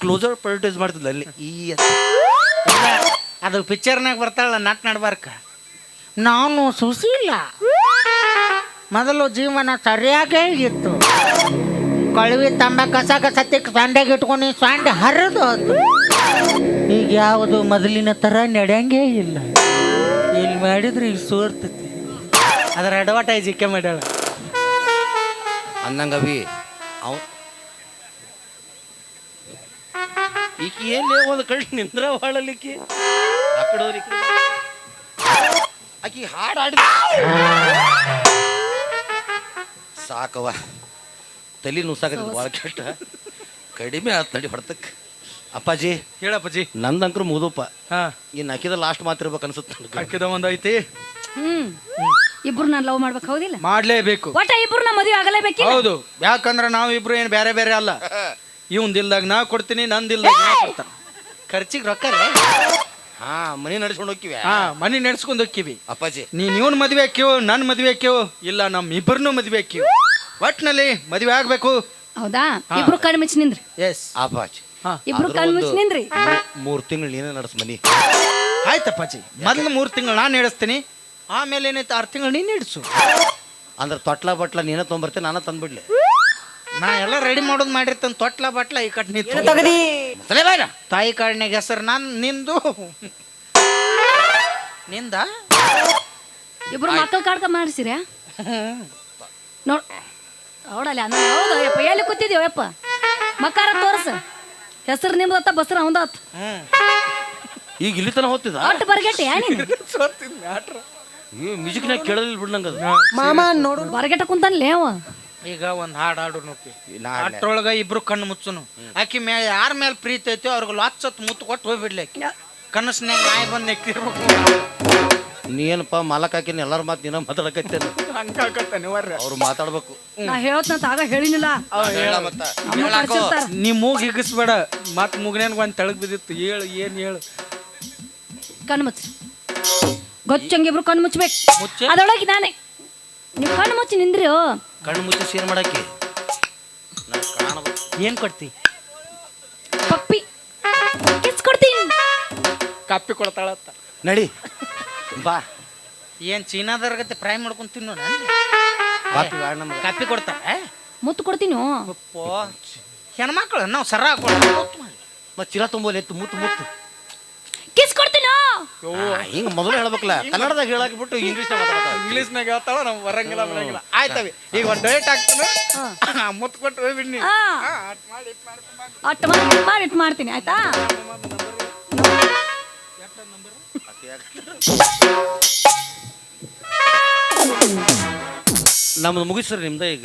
ಕ್ಲೋಸರ್ ಪ್ರೈಟೈಸ್ ಮಾಡ್ತಿದ್ಲ ಅಲ್ಲಿ. ಈ ಅಂತ. ಅದು ಪಿಕ್ಚರ್ನಾಗ ಬರ್ತಾಳ ನಾಟ್ ನಡ್ಬಾರ್ಕ. ನಾನು ಸುಸಿಲ್ಲ ಮೊದಲು ಜೀವನ ಸರಿಯಾಗೇ ಇತ್ತು. ಕಳುವಿ ತಂಬ ಕಸ ಕಸ ತಿಕ್ ಸಂಡೆಗೆ ಇಟ್ಕೊಂಡು ಸಂಡೆ ಹರಿದು ಅದು ಈಗ ಯಾವುದು ಮೊದಲಿನ ಥರ ನಡೆಯಂಗೇ ಇಲ್ಲ. ಇಲ್ಲಿ ಮಾಡಿದ್ರೆ ಈಗ ಸೋರ್ತೈತಿ. ಅದರ ಅಡ್ವರ್ಟೈಸ್ ಇಕ್ಕೆ ಮಾಡ್ಯಾಳ. ಅಂದಂಗ ಅವಿ ಅವ ಈಕಿ ಏನ್ ಒಂದು ಕಡೆ ನಿಂದ್ರ ಹೊಳಲಿಕ್ಕೆ? ಆ ಕಡೆ. ಆಕಿ ಹಾಡು ಹಾಡಿ ಸಾಕವ ತಲೆ ನುಸಾಕತಿ ಭಾಳ ಕೆಟ್ಟ. ಕಡಿಮೆ ಆತ್ ನಡಿ ಹೊಡ್ತಕ್. ಅಪ್ಪಾಜಿ ಹೇಳಪ್ಪಾಜಿ ನಂದಂಕ್ರು ಮುದುಪ ಹಾ. ಇನ್ನು ಹಾಕಿದ ಲಾಸ್ಟ್ ಮಾತಿರ್ಬೇಕು ಅನ್ಸುತ್ತೆ ನನಗೆ. ಹಾಕಿದ ಒಂದೈತಿ ಹ್ಮ್. ಇಬ್ರು ನಾನು ಲವ್ ಮಾಡ್ಬೇಕು ಹೌದಿಲ್ಲ? ಮಾಡ್ಲೇಬೇಕು. ಒಟ್ಟ ಇಬ್ರು ನಮ್ಮ ಮದುವೆ ಆಗಲೇಬೇಕಿ ಹೌದು. ಯಾಕಂದ್ರೆ ನಾವು ಇಬ್ರು ಏನು ಬೇರೆ ಬೇರೆ ಅಲ್ಲ. ಇವಂದಿಲ್ದಾಗ ನಾ ಕೊಡ್ತೀನಿ ನಂದಿಲ್ದಾಗ ನಾ ಕೊಡ್ತಾನ ಖರ್ಚಿಗೆ ರೊಕ್ಕ ರೀ. ಹಾ ಮನಿ ನಡೆಸ್ಕೊಂಡು ಹೋಗ್ತೀವಿ ಹಾ ಮನಿ ನಡೆಸ್ಕೊಂಡು ಹೋಕ್ಕಿವಿ. ಅಪ್ಪಾಜಿ. ನೀನ್ ಇವನ್ ಮದ್ವೆ ಹಾಕ್ಯವು ನನ್ ಮದ್ವೆ ಹಾಕ್ಯವು ಇಲ್ಲ ನಮ್ಮ ಇಬ್ಬರನ್ನೂ ಮದ್ವೆ ಹಾಕ್ಯವು ಒಟ್ನಲ್ಲಿ ಮದುವೆ ಆಗ್ಬೇಕು. ಹೌದಾ? ಇಬ್ರು ಕಣ್ ಮುಚ್ಚಿ ನಿಂದ್ರಿ. ಎಸ್ ಹಾ. ಇಬ್ರು ಆದ್ರೂ ಕಣ್ ಒಂದು ಮುಚ್ಚಿ ನಿಂದ್ರಿ. ಮೂ- ಮೂರ್ ತಿಂಗಳು ನೀನೇ ನಡೆಸ್ ಮನಿ. ಆಯ್ತಪ್ಪಾಜಿ ಮೊದಲು ಮೂರು ತಿಂಗಳು ನಾನು ನಡೆಸ್ತೀನಿ. ಆಮೇಲೆ ಏನೈತೆ ಆರು ತಿಂಗಳು ನೀನು ನಡೆಸು ಅಂದ್ರೆ ತೊಟ್ಲ ಬಟ್ಲ ನೀನೇ ತೊಗೊಂಬರ್ತೀನಿ ನಾನೇ ತಂದ್ಬಿಡ್ಲಿ. ನಾ ಎಲ್ಲ ರೆಡಿ ಮಾಡೋದು ಮಾಡಿರ್ತೇನೆ. ತೊಟ್ಲ ಬಟ್ಲ ಈ ಕಟ್ ನಿಂತು ತಗದಿ? ತಲೆ ಬೇಡ ತಾಯಿ ಕಾಡಿನಾಗ ಹೆಸರು ನಾನು ನಿಂದು. ನಿಂದ? ಇಬ್ರು ಮಕ್ಕಳು ಕಾಡ್ಕ ಮಾಡಿಸಿರ ನೋಡ್. ಹೌಡಲ್ಲ ಅಂದ ಹೌದು ಯಪ್ಪ ಎಲ್ಲಿ ಕೂತಿದ್ಯೋ ಯಪ್ಪ ಮಕ್ಕಾರ ತೋರ್ಸ. ಹೆಸರು ನಿಮ್ದತ್ತ ಬಸ್ರ ಅವಂದತ್ ಹ್ಮ್. ಈಗ ಇಲ್ಲಿ ತನ ಹೋಗ್ತಿದ್ದ? ಒಟ್ಟು ಬರ್ಗೆಟ್ಟೆ ನೀನು? ಈ ಮ್ಯೂಸಿಕ್ನಾಗ ಕೇಳಲಿಲ್ಲ ಬಿಡ್ ನಂಗೆ ಅದು ಮಾಮ ನೋಡು. ಬರ್ಗೆಟ್ಟ ಕುಂತಾನ್ಲೇ ಅವ? ಈಗ ಒಂದ್ ಹಾಡು ಹಾಡು ನೋಪಿ ನಾ ಹಾಡ್ಲೆ. ಅಟ್ರೊಳಗ ಇಬ್ರು ಕಣ್ಣು ಮುಚ್ಚುನು. ಆಕಿ ಮೇ ಯಾರ ಮೇಲೆ ಪ್ರೀತಿ ಐತೋ ಅವ್ರಿಗೆ ಲಾಚ್ ಹೊತ್ತು ಮುತ್ತು ಕೊಟ್ಟು ಹೋಗ್ಬಿಡ್ಲಿ ಆಕಿ. ಕನಸ್ನ್ಯಾಗ ನಾಯಿ ಬಂದು ನೆಕ್ಕಿರ್ಬೇಕು. ನೀ ಏನಪ್ಪ ಮಾಲಕ್ ಹಾಕಿನ ಎಲ್ಲಾರ ಮಾತು ನೀನ ಮಾತಾಡಕತ್ತೇನೆ? ಅನಿವಾರ್ಯ ಅವ್ರು ಮಾತಾಡ್ಬೇಕು. ನಾ ಹೇಳ್ತಂತ ಆಗ ಹೇಳಿನಿಲ್ಲ. ಮತ್ತ. ನಮ್ಮ ನೀ ಮೂಗ್ ಹಿಗ್ಗಿಸ್ಬೇಡ. ಮತ್ ಮುಗ್ನೇನ್ಗ ಒಂದ್ ತೆಳಗ್ ಬಿದ್ದಿತ್ತು. ಹೇಳು ಏನ್ ಹೇಳು? ಕಣ್ಣು ಮುಚ್ಚಿ. ಗೊಚ್ಚಂಗೆ ಇಬ್ರು ಕಣ್ಣು ಮುಚ್ಚಬೇಕು ಮುಚ್ಚೆ? ಅದರೊಳಗೆ ನಾನೇ. ನೀವು ಕಣ್ಣು ಮುಚ್ಚಿ ನಿಂದ್ರಿ ಓ. ಕಣ್ಣು ಮುಚ್ಚಿ ಸೇರ್ ಮಾಡಾಕಿ ನಾನು ಕಾಣಬೇಕು ಏನ್ ಕೊಡ್ತಿ? ಪಪ್ಪಿ. ಕಿಸ್ ಕೊಡ್ತೀನಿ. ಕಪ್ಪಿ ಕೊಡ್ತಾಳತ್ತ. ನಡಿ. ಬಾ. ಏನ್ ಚೀನಾದವ್ರ ಫ್ರೈ ಮಾಡ್ಕೊಂಡ್ ತಿನ್ನು ನಾನು ಕಾಪಿ ಕೊಡ್ತಾರೆ ನಮ್ಗೆ. ಕಪ್ಪಿ ಕೊಡ್ತಾರ? ಮುತ್ತು ಕೊಡ್ತೀನಿ. ಅಪ್ಪೋ ಹೆಣ್ಮಕ್ಳು ನಾವು ಸರ ಹಾಕೊಳ್ತೀವಿ ಮತ್ತೆ ಚಿರ ತುಂಬೋಲಿ ಎತ್ತು ಮುತ್ತು ಮುತ್ತು. ಕಿಸ್ ಕೊಡ್ತೀನಿ. ಓ. ಹಿಂಗೆ ಮೊದಲು ಹೇಳ್ಬೇಕಲ್ಲ. ಕನ್ನಡದಾಗ ಹೇಳಕ್ ಬಿಟ್ಟು ಇಂಗ್ಲಿಷ್ ಇಂಗ್ಲೀಷ್ನಾಗ ಹೇಳ್ತಾಳ ನಾವು ಬರಂಗಿಲ್ಲ ಬರಂಗಿಲ್ಲ. ಆಯ್ತವಿ ಈಗ ಒಂದ್ ಡೈಟ್ ಹಾಕ್ತಾನೆ. ಮುತ್ತು ಕೊಟ್ಟು ಹೋಗ್ಬಿಡ್ನಿ ಆ. ಮಾಡಿ ಇಟ್ ಮಾಡ್ಕೊಂಡ್ ಬಾ. ಅಟ್ ಮಾಡಿ ಇಟ್ ಮಾಡ್ತೀನಿ ಆಯ್ತಾ? ನಮ್ದು ಮುಗಿಸ್ರಿ ನಿಮ್ದ ಈಗ.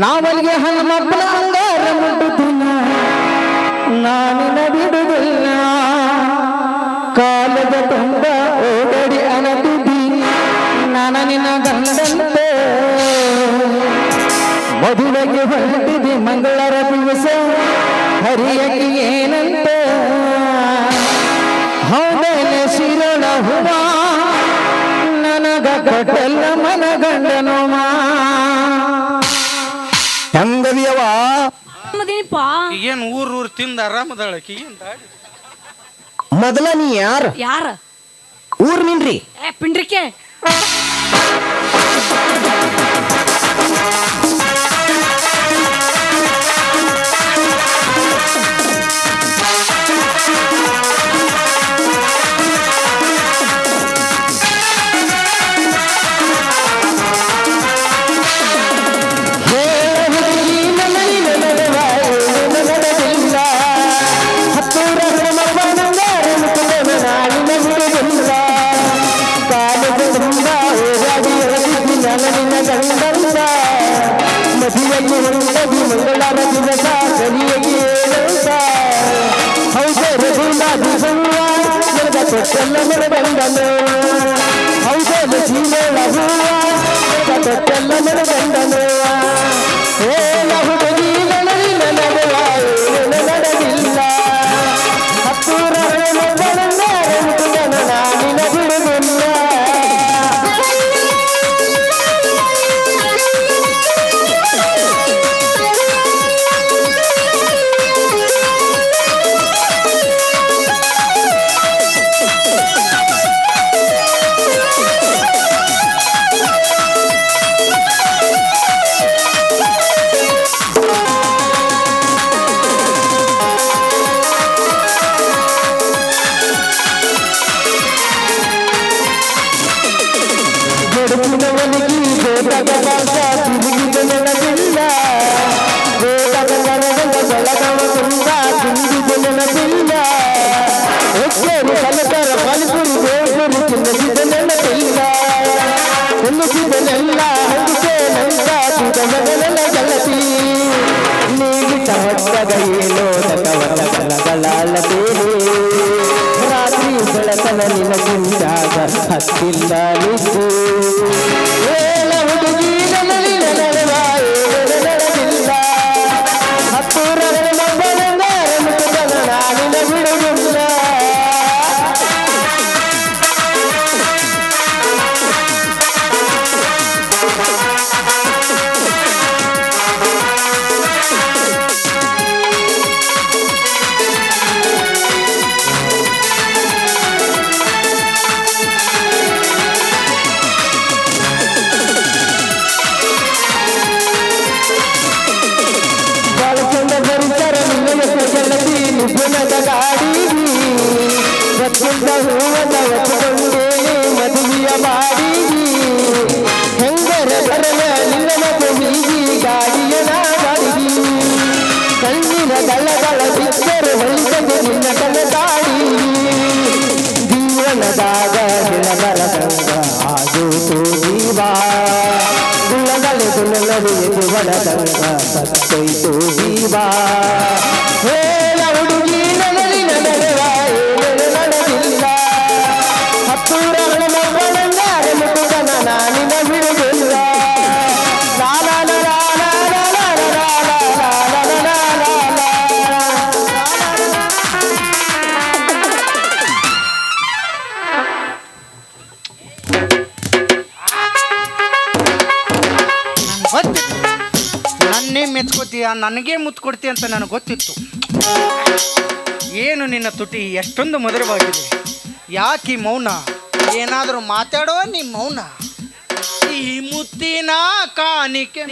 ನಾವಲ್ಲಿಗೆ ಹನುಮಪ್ಪನ ಅಂಗಾರ ಮುಟ್ಟುತ್ತಿಲ್ಲ. ನಾನಿನ ಬಿಡುವುದಿಲ್ಲ. ಮದುವೆಗೆ ಹೊರಟಿದೆ ಮಂಗಳರ ದಿವಸ. ಹರಿಯಕ್ಕೆ ಏನಂತ? ಹೌದಲ್ಲ ಶಿರಣ ಹುವ ನನಗ ಕೊಟ್ಟಲ್ಲ ಮನಗಂಡನು ಹೆಂಗದಿಯವ ಏನ್ ಊರ್ ಊರ್ ತಿಂದ ಆರಾಮದಳಕಿ ಮೊದಲ ನೀ ಯಾರ್? ಯಾರ? ಊರ್ ನಿನ್ರಿ ಏ ಪಿಂಡ್ರಿಕೆ. ಬೆಟ್ಟೆಲ್ಲವರ ಬಂದನು ಹೌದನ ಜೀವನವು ಬೆಟ್ಟೆಲ್ಲವರ ಬಂದನು ಗುಣದಾಗ ಗುಣಗರ ಗಂಗ ಆದೂತು ಜೀವ ಗುಣಗಳು ಗುಣಗಳು ಎದುವರ ಗಂಗ ಮೆಚ್ಕೋತೀಯ ನನಗೆ ಮುತ್ತು ಕೊಡ್ತೀಯ ಅಂತ ನನಗೆ ಗೊತ್ತಿತ್ತು. ಏನು ನಿನ್ನ ತುಟಿ? ಎಷ್ಟೊಂದು ಮಧುರವಾಗಿದೆ. ಯಾಕೆ ಈ ಮೌನ? ಏನಾದರೂ ಮಾತಾಡೋ ನೀ ಮೌನ? ಈ ಮುತ್ತಿನ ಕಾಣಿಕೆ.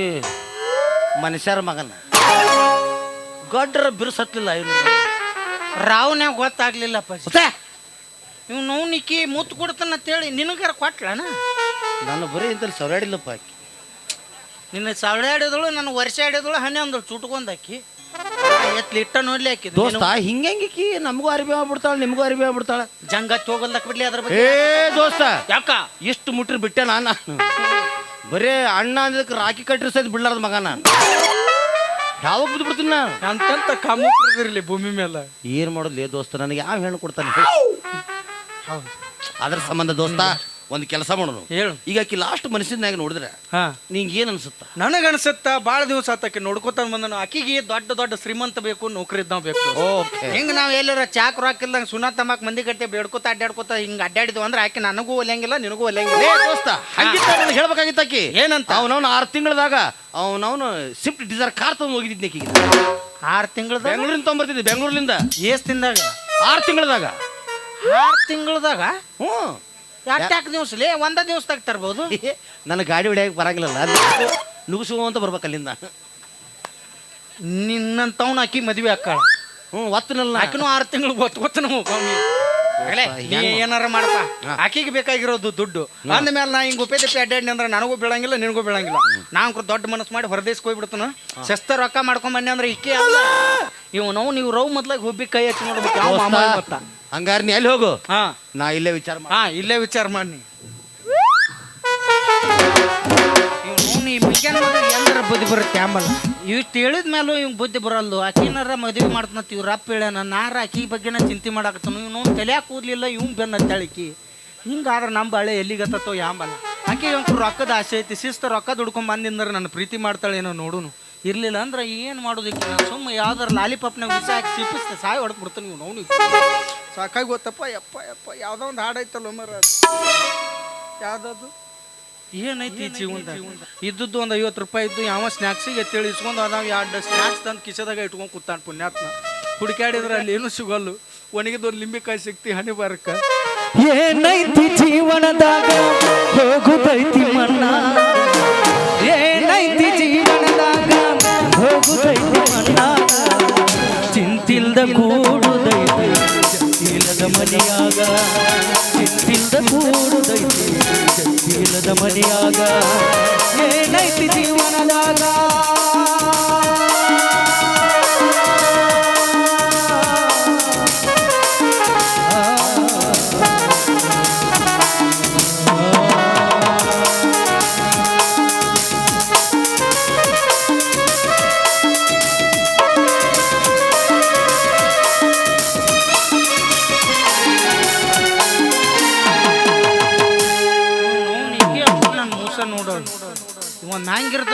ಏ ಮನುಷ್ಯರ ಮಗನ. ಗಡ್ರ ಬಿರ್ಸತ್ತಿಲ್ಲ ಇವನು. ರಾವ್ನ್ಯಾಗ ಗೊತ್ತಾಗ್ಲಿಲ್ಲಪ್ಪ ಇವ್ ನೋವ್ನಿಕ್ಕಿ ಮುತ್ತು ಕೊಡ್ತಾನ ಅಂತೇಳಿ ನಿನಗಾರ ಕೊಟ್ಲನ? ನಾನು ಬರೀ ಇಂತಲ್ಲಿ ಸವರಾಡಿಲ್ಲಪ್ಪ ಆಕಿ. ನಿನ್ನ ಸವರಾಡಿದಳು ನನ್ನ ವರ್ಷ ಆಡಿದಳು ಹನ್ನೊಂದು ಅಂದಳು ಚುಟ್ಕೊಂಡ್ ಆಕಿ. ಎತ್ಲಿ ಇಟ್ಟ ನೋಡ್ಲಿ ಹಾಕಿ ದೋಸ್ತ ಹಿಂಗಿ ನಮಗೂ ಅರಿವಿ ಆಗ್ಬಿಡ್ತಾಳ ನಿಮಗೂ ಅರಿವಿ ಆಗ್ಬಿಡ್ತಾಳ. ಜಂಗ ಹೋಗಲ್ದಕ್ ಬಿಡ್ಲಿ ಅದ್ರ ಏ ಬಗ್ಗೆ ದೋಸ್ತ. ಯಾಕ? ಇಷ್ಟು ಮುಟ್ರಿ ಬಿಟ್ಟೆ ನಾನು. ಬರೇ ಅಣ್ಣ ಅಂದಕ್ಕೆ ರಾಕಿ ಕಟ್ಟಿರ್ ಸೈದ್ ಬಿಡ್ಲಾರ್ದ ಮಗ ನಾನು. ಯಾವಾಗ ಬಿದ್ಬಿಡ್ತೀನಿ ಬಿಡ್ತೀನಿ ನಾ ಅಂತಂತ ಕಾಮುಕ್ರದಿರ್ಲಿ ಭೂಮಿ ಮೇಲೆ. ಏನ್ ಮಾಡೋದ್ಲೇ ದೋಸ್ತ ನನಗೆ ಯಾವ ಹೆಣ್ಣು ಕೊಡ್ತಾನೆ? ಅದ್ರ ಸಂಬಂಧ ದೋಸ್ತ ಒಂದು ಕೆಲಸ ಮಾಡೋನು ಹೇಳು. ಈಗ ಆಕಿ ಲಾಸ್ಟ್ ಮನಸ್ಸಿನಾಗ ನೋಡಿದ್ರೆ ಹಾ. ನಿಂಗೆ ಏನು ಅನ್ಸುತ್ತ? ನನಗೆ ಅನ್ಸತ್ತ ಬಹಳ ದಿವಸ ಆತಕ್ಕೆ ನೋಡ್ಕೊತ ಬಂದನು. ಆಕಿಗೆ ದೊಡ್ಡ ದೊಡ್ಡ ಶ್ರೀಮಂತ ಬೇಕು ನೌಕರಿ ಇದ್ದಾವ್ ಬೇಕು. ಓಕೆ ಹಿಂಗ ನಾವ್ ಎಲ್ಲರ ಚಾಕ್ರು ಹಾಕಿಲ್ದಂಗೆ ಸುನಾ ತಮ್ಮಕ್ ಮಂದಿ ಕಟ್ಟೆ ಬೇಡ್ಕೊತ ಅಡ್ಡಾಡ್ಕೊತ ಹಿಂಗ್ ಅಡ್ಡಾಡಿದ್ವು ಅಂದ್ರೆ ಆಕೆ ನನಗೂ ಒಲೆಂಗಿಲ್ಲ ನಿನಗೂ ಒಲೆಂಗಿಲ್ಲ ಏ ದೋಸ್ತ ಹಂಗಿತ್ತ ನನಗೆ ಹೇಳ್ಬೇಕಾಗಿತ್ತ ಆಕಿ. ಏನಂತ? ಅವನವನು ಆರು ತಿಂಗಳದಾಗ ಅವನವನು ಸ್ವಿಫ್ಟ್ ಡಿಸೈರ್ ಕಾರ್ ತಗೊಂಡು ಹೋಗಿದ್ದೆ ಆಕಿಗೆ. ಆರ್ ತಿಂಗಳದ ಬೆಂಗಳೂರಿಂದ ತೊಗೊಂಬರ್ತಿದ್ದೆ ಬೆಂಗಳೂರಿಂದ ಏಸ್ ತಿಂದಾಗ? ಆರು ತಿಂಗಳದಾಗ. ಆರು ತಿಂಗಳದಾಗ? ಹ್ಞೂ ಯಾಕ್ ದಿವ್ಸಲೇ ಒಂದ ದಿವ್ಸದಾಗ ತರ್ಬೋದು? ನನ್ನ ಗಾಡಿ ಹೊಡಿಯಕ್ಕೆ ಬರಂಗಿಲ್ಲಲ್ಲ ನುಗ್ಸು ಅಂತ ಬರ್ಬೇಕು ಅಲ್ಲಿಂದ. ನಿನ್ನಂತವ್ನ ಆಕಿ ಮದ್ವೆ ಅಕ್ಕಾಳ. ಹ್ಞೂ ಒತ್ತನಲ್ಲ ಆಕಿನೂ ಆರು ತಿಂಗಳು ಗೊತ್ತು ಗೊತ್ತು ನೀ ಏನಾರ ಮಾಡಪ್ಪ. ಆಕಿಗೆ ಬೇಕಾಗಿರೋದು ದುಡ್ಡು. ಅಂದ್ಮೇಲೆ ನಾ ಹಿಂಗ್ ಉಪೇ ದಪ್ಪಿ ಅಡ್ಡಾಡಿ ಅಂದ್ರೆ ನನಗೂ ಬೀಳಂಗಿಲ್ಲ ನಿನಗೂ ಬೀಳಂಗಿಲ್ಲ. ನಾನು ದೊಡ್ಡ ಮನಸ್ಸು ಮಾಡಿ ಹೊರದೇಶಕ್ಕೆ ಹೋಗ್ಬಿಡ್ತಾನ. ಶಸ್ತ್ರ ರೊಕ್ಕ ಮಾಡ್ಕೊಂಡ್ ಬನ್ನಿ ಅಂದ್ರೆ ಇಕ್ಕಿ ಅಲ್ಲ. ಇವ್ ನಾವು ನೀವು ರವ್ ಮೊದ್ಲಾಗ ಹುಬ್ಬಿ ಕೈ ಹಚ್ಚಿ ನೋಡ್ಬೇಕು ಯಾವ ಮಾಮ ಗೊತ್ತಾ ಹಂಗಾರೆ ನೀ ಎಲ್ಲಿ ಹೋಗು? ಹಾ. ನಾ ಇಲ್ಲೇ ವಿಚಾರ ಮಾ ಹಾ ಇಲ್ಲೇ ವಿಚಾರ ಮಾಡಿ ಈ ಬುದ್ಧಿ ಬರುತ್ತೆ ಆಂಬಲ್ಲ ಇಷ್ಟು ಹೇಳಿದ ಮೇಲೂ ಇವ್ ಬುದ್ಧಿ ಬರಲ್ದು. ಆಕಿನಾರ ಮದುವೆ ಮಾಡ್ತನತ್ ಇವ್ರ ಅಪ್ಪ ಹೇಳ್ಯಾನ, ನಾರ ಆಕಿ ಬಗ್ಗೆನ ಚಿಂತೆ ಮಾಡಾಕತ್ತನು. ಇವ್ನು ತಲೆಯಾಕ ಕೂದ್ಲಿಲ್ಲ, ಇವ್ನು ಬೆನ್ನ ತಳಿಕಿ ಹಿಂಗಾದ್ರೆ ನಮ್ಮ ಬಾಳೆ ಎಲ್ಲಿಗತ್ತೋ ಯಾಂಬಲ್ಲ ಆಕೆ ಇವಂಕು ರೊಕ್ಕದ ಆಸೆ ಐತಿ, ಶಿಸ್ತು ರೊಕ್ಕ ದುಡ್ಕೊಂಡ್ ಬಂದಿಂದ್ರೆ ನನ್ನ ಪ್ರೀತಿ ಮಾಡ್ತಾಳೆ ಏನೋ ನೋಡುನು. ಇರ್ಲಿಲ್ಲ ಅಂದ್ರೆ ಏನು ಮಾಡೋದಕ್ಕೆ ಸುಮ್ಮನೆ ಸುಮ್ಮ ಯಾವ್ದಾರ ಲಾಲಿಪಾಪ್ನಾಗ ವಿಷ ಹಾಕಿ ಸಿಪ್ಪಿಸ್ತೆ, ಸಾಯಿ ಹೊಡೆದು ಬಿಡ್ತಾನೆ ಅವ್ನು ಸಾಕಾಗಿ ಗೊತ್ತಪ್ಪ, ಯಪ್ಪ ಯಪ್ಪ. ಯಾವುದೋ ಒಂದು ಹಾಡೈತಲ್ಲ ಮರ ಯಾವ್ದದು? ಏನೈತಿ ಜೀವನದಾಗ? ಇದ್ದದ್ದು ಒಂದು ಐವತ್ತು ರೂಪಾಯಿ ಇದ್ದು ಯಾವ ಸ್ನ್ಯಾಕ್ಸಿಗೆ ಎತ್ತೇಳಿ ಇಸ್ಕೊಂಡು ನಾವು ಎರಡು ಸ್ನ್ಯಾಕ್ಸ್ ತಂದು ಕಿಸದಾಗ ಇಟ್ಕೊಂಡು ಕೂತಾನೆ ಪುಣ್ಯಾತ್ಮ. ಹುಡುಕಾಡಿದ್ರೆ ಅಲ್ಲಿ ಏನು ಸಿಗಲ್ಲು. ಒಂದು ಲಿಂಬೆಕಾಯಿ ಸಿಕ್ತಿ ಹನಿ ಬರಕ. ಏನೈತಿ ಜೀವನದಾಗ? ಹೋಗುದೈತಿ ಮಣ್ಣ. ಏನೈತಿ ಜೀವನದಾಗ? ಹೋಗುದೈತಿ ಮಣ್ಣ. ಚಿಂತಿಲ್ದ ಕೂಡುದೈತಿ ಇಲ್ಲದ ಮನೆಯಾಗ. ಚಿಂತಿಲ್ದ ಕೂಡುದೈತಿ ಜಂತಿಲದ ಮನೆಯಾಗ. ಏನೈತಿ ಜೀವನದಾಗ.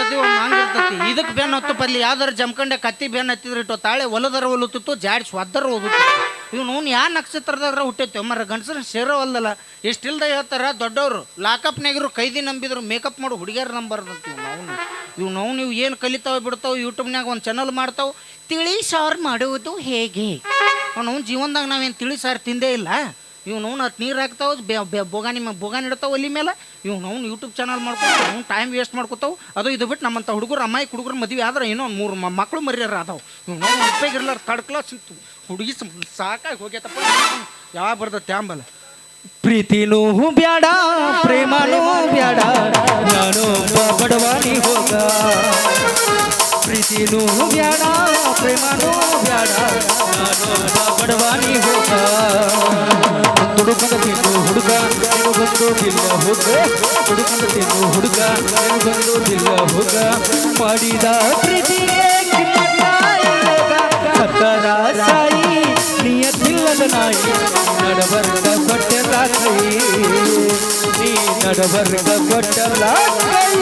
ಒಂದು ಮ್ಯಾಂಗಿರ್ತತಿ ಇರ್ತತಿ ಇದಕ್ಕೆ ಬೆನ್ ಹತ್ತು ಪಲ್ಲಿ, ಯಾವ್ದಾರು ಜಮ್ಕಂಡೆ ಕತ್ತಿ ಬೆನ್ ಹತ್ತಿದ್ರೆ ಇಟ್ಟು ತಾಳೆ ಒಲದರ ಒಲುತ್ತಿತ್ತು, ಜಾಡಿ ಸ್ವಾದರ ಹೋಗುತ್ತೆ ಇವ್ನು ಅವ್ನು ಯಾ ನಕ್ಷತ್ರದಾಗ ಹುಟ್ಟೈತೆ? ಮರ ಗಂಡಸರ ಸೇರೋವಲ್ದಲ್ಲ ಎಷ್ಟಿಲ್ದ ಹೇಳ್ತಾರ, ದೊಡ್ಡವರು ಲಾಕಪ್ನಾಗಿರು ಕೈದಿ ನಂಬಿದ್ರು, ಮೇಕಪ್ ಮಾಡು, ಹುಡುಗಿಯರ್ ನಂಬರ್ದಂತ ಇವ್ನು ಅವನು. ಇವ್ನು ಅವ್ನು ನೀವು ಏನು ಕಲಿತಾವೆ ಬಿಡ್ತಾವ ಯೂಟ್ಯೂಬ್ನಾಗ ಒಂದು ಚಾನಲ್ ಮಾಡ್ತಾವೆ. ತಿಳಿ ಸಾರು ಮಾಡುವುದು ಹೇಗೆ? ಅವ್ನ ಜೀವನದಾಗ ನಾವೇನು ತಿಳಿ ಸಾರು ತಿಂದೇ ಇಲ್ಲ. ಇವ್ನು ಹತ್ತು ನೀರು ಹಾಕ್ತಾವ ಬೋಗಾನಿ ಬೋಗಾನಿ ಇಡ್ತಾವ ಒಲಿ ಮೇಲೆ ಇವ್ನು ಅವ್ನು ಯೂಟ್ಯೂಬ್ ಚಾನಲ್ ಮಾಡ್ಕೊತಾವ, ಅವ್ನು ಟೈಮ್ ವೇಸ್ಟ್ ಮಾಡ್ಕೊತಾವ. ಅದು ಇದು ಬಿಟ್ಟು ನಮ್ಮಂಥ ಹುಡುಗರು ಅಮ್ಮಾಯಿ ಹುಡುಗರು ಮದುವೆ ಆದ್ರೆ ಏನೋ ಮೂರು ಮಕ್ಕಳು ಮರ್ಯಾರ ಅದಾವ ಇವ್ನು ಉಪಯೋಗಿರ್ಲಾರ ಕ್ಲಾಸ್ ಇತ್ತು ಹುಡುಗಿ ಸಾಕಾಗಿ ಹೋಗ್ಯತಪ್ಪ. ಯಾವಾಗ ಬರ್ತದೆ ತ್ಯಾಂಬಲ್ಲ. ಪ್ರೀತಿನೂ ಬ್ಯಾಡ, ಪ್ರೇಮನೂ ಬ್ಯಾಡ, ನಾನು ಬಡವಾಡಿ ಹೋಗ. ಪ್ರೀತಿನೂ ಬ್ಯಾಡ, ಪ್ರೇಮನೂ ಬ್ಯಾಡ, ನಾನು ಬಡವಾಡಿ ಹೋಗ. ಹುಡುಕಂದ ತಿನ್ನು ಹುಡುಗ ನಾನು ಬಂದೋದಿಲ್ಲ ಹೋಗ. ಹುಡುಕಂದ ತಿನ್ನು ಹುಡುಗ ನಾನು ಬಂದೋದಿಲ್ಲ ಹೋಗ. ಮಾಡಿದ ಪ್ರೀತಿಗೆ ಸತ್ತರ ಸಾಯಿ ನಿಯತಿಲ್ಲದ ನಾಯಿ ನಡಬರ್ಗ ಕೊಟ್ಟಲ ಕೈ. ನೀ ನಡಬರ್ಗ ಕೊಟ್ಟಲ್ಲ ಕೈ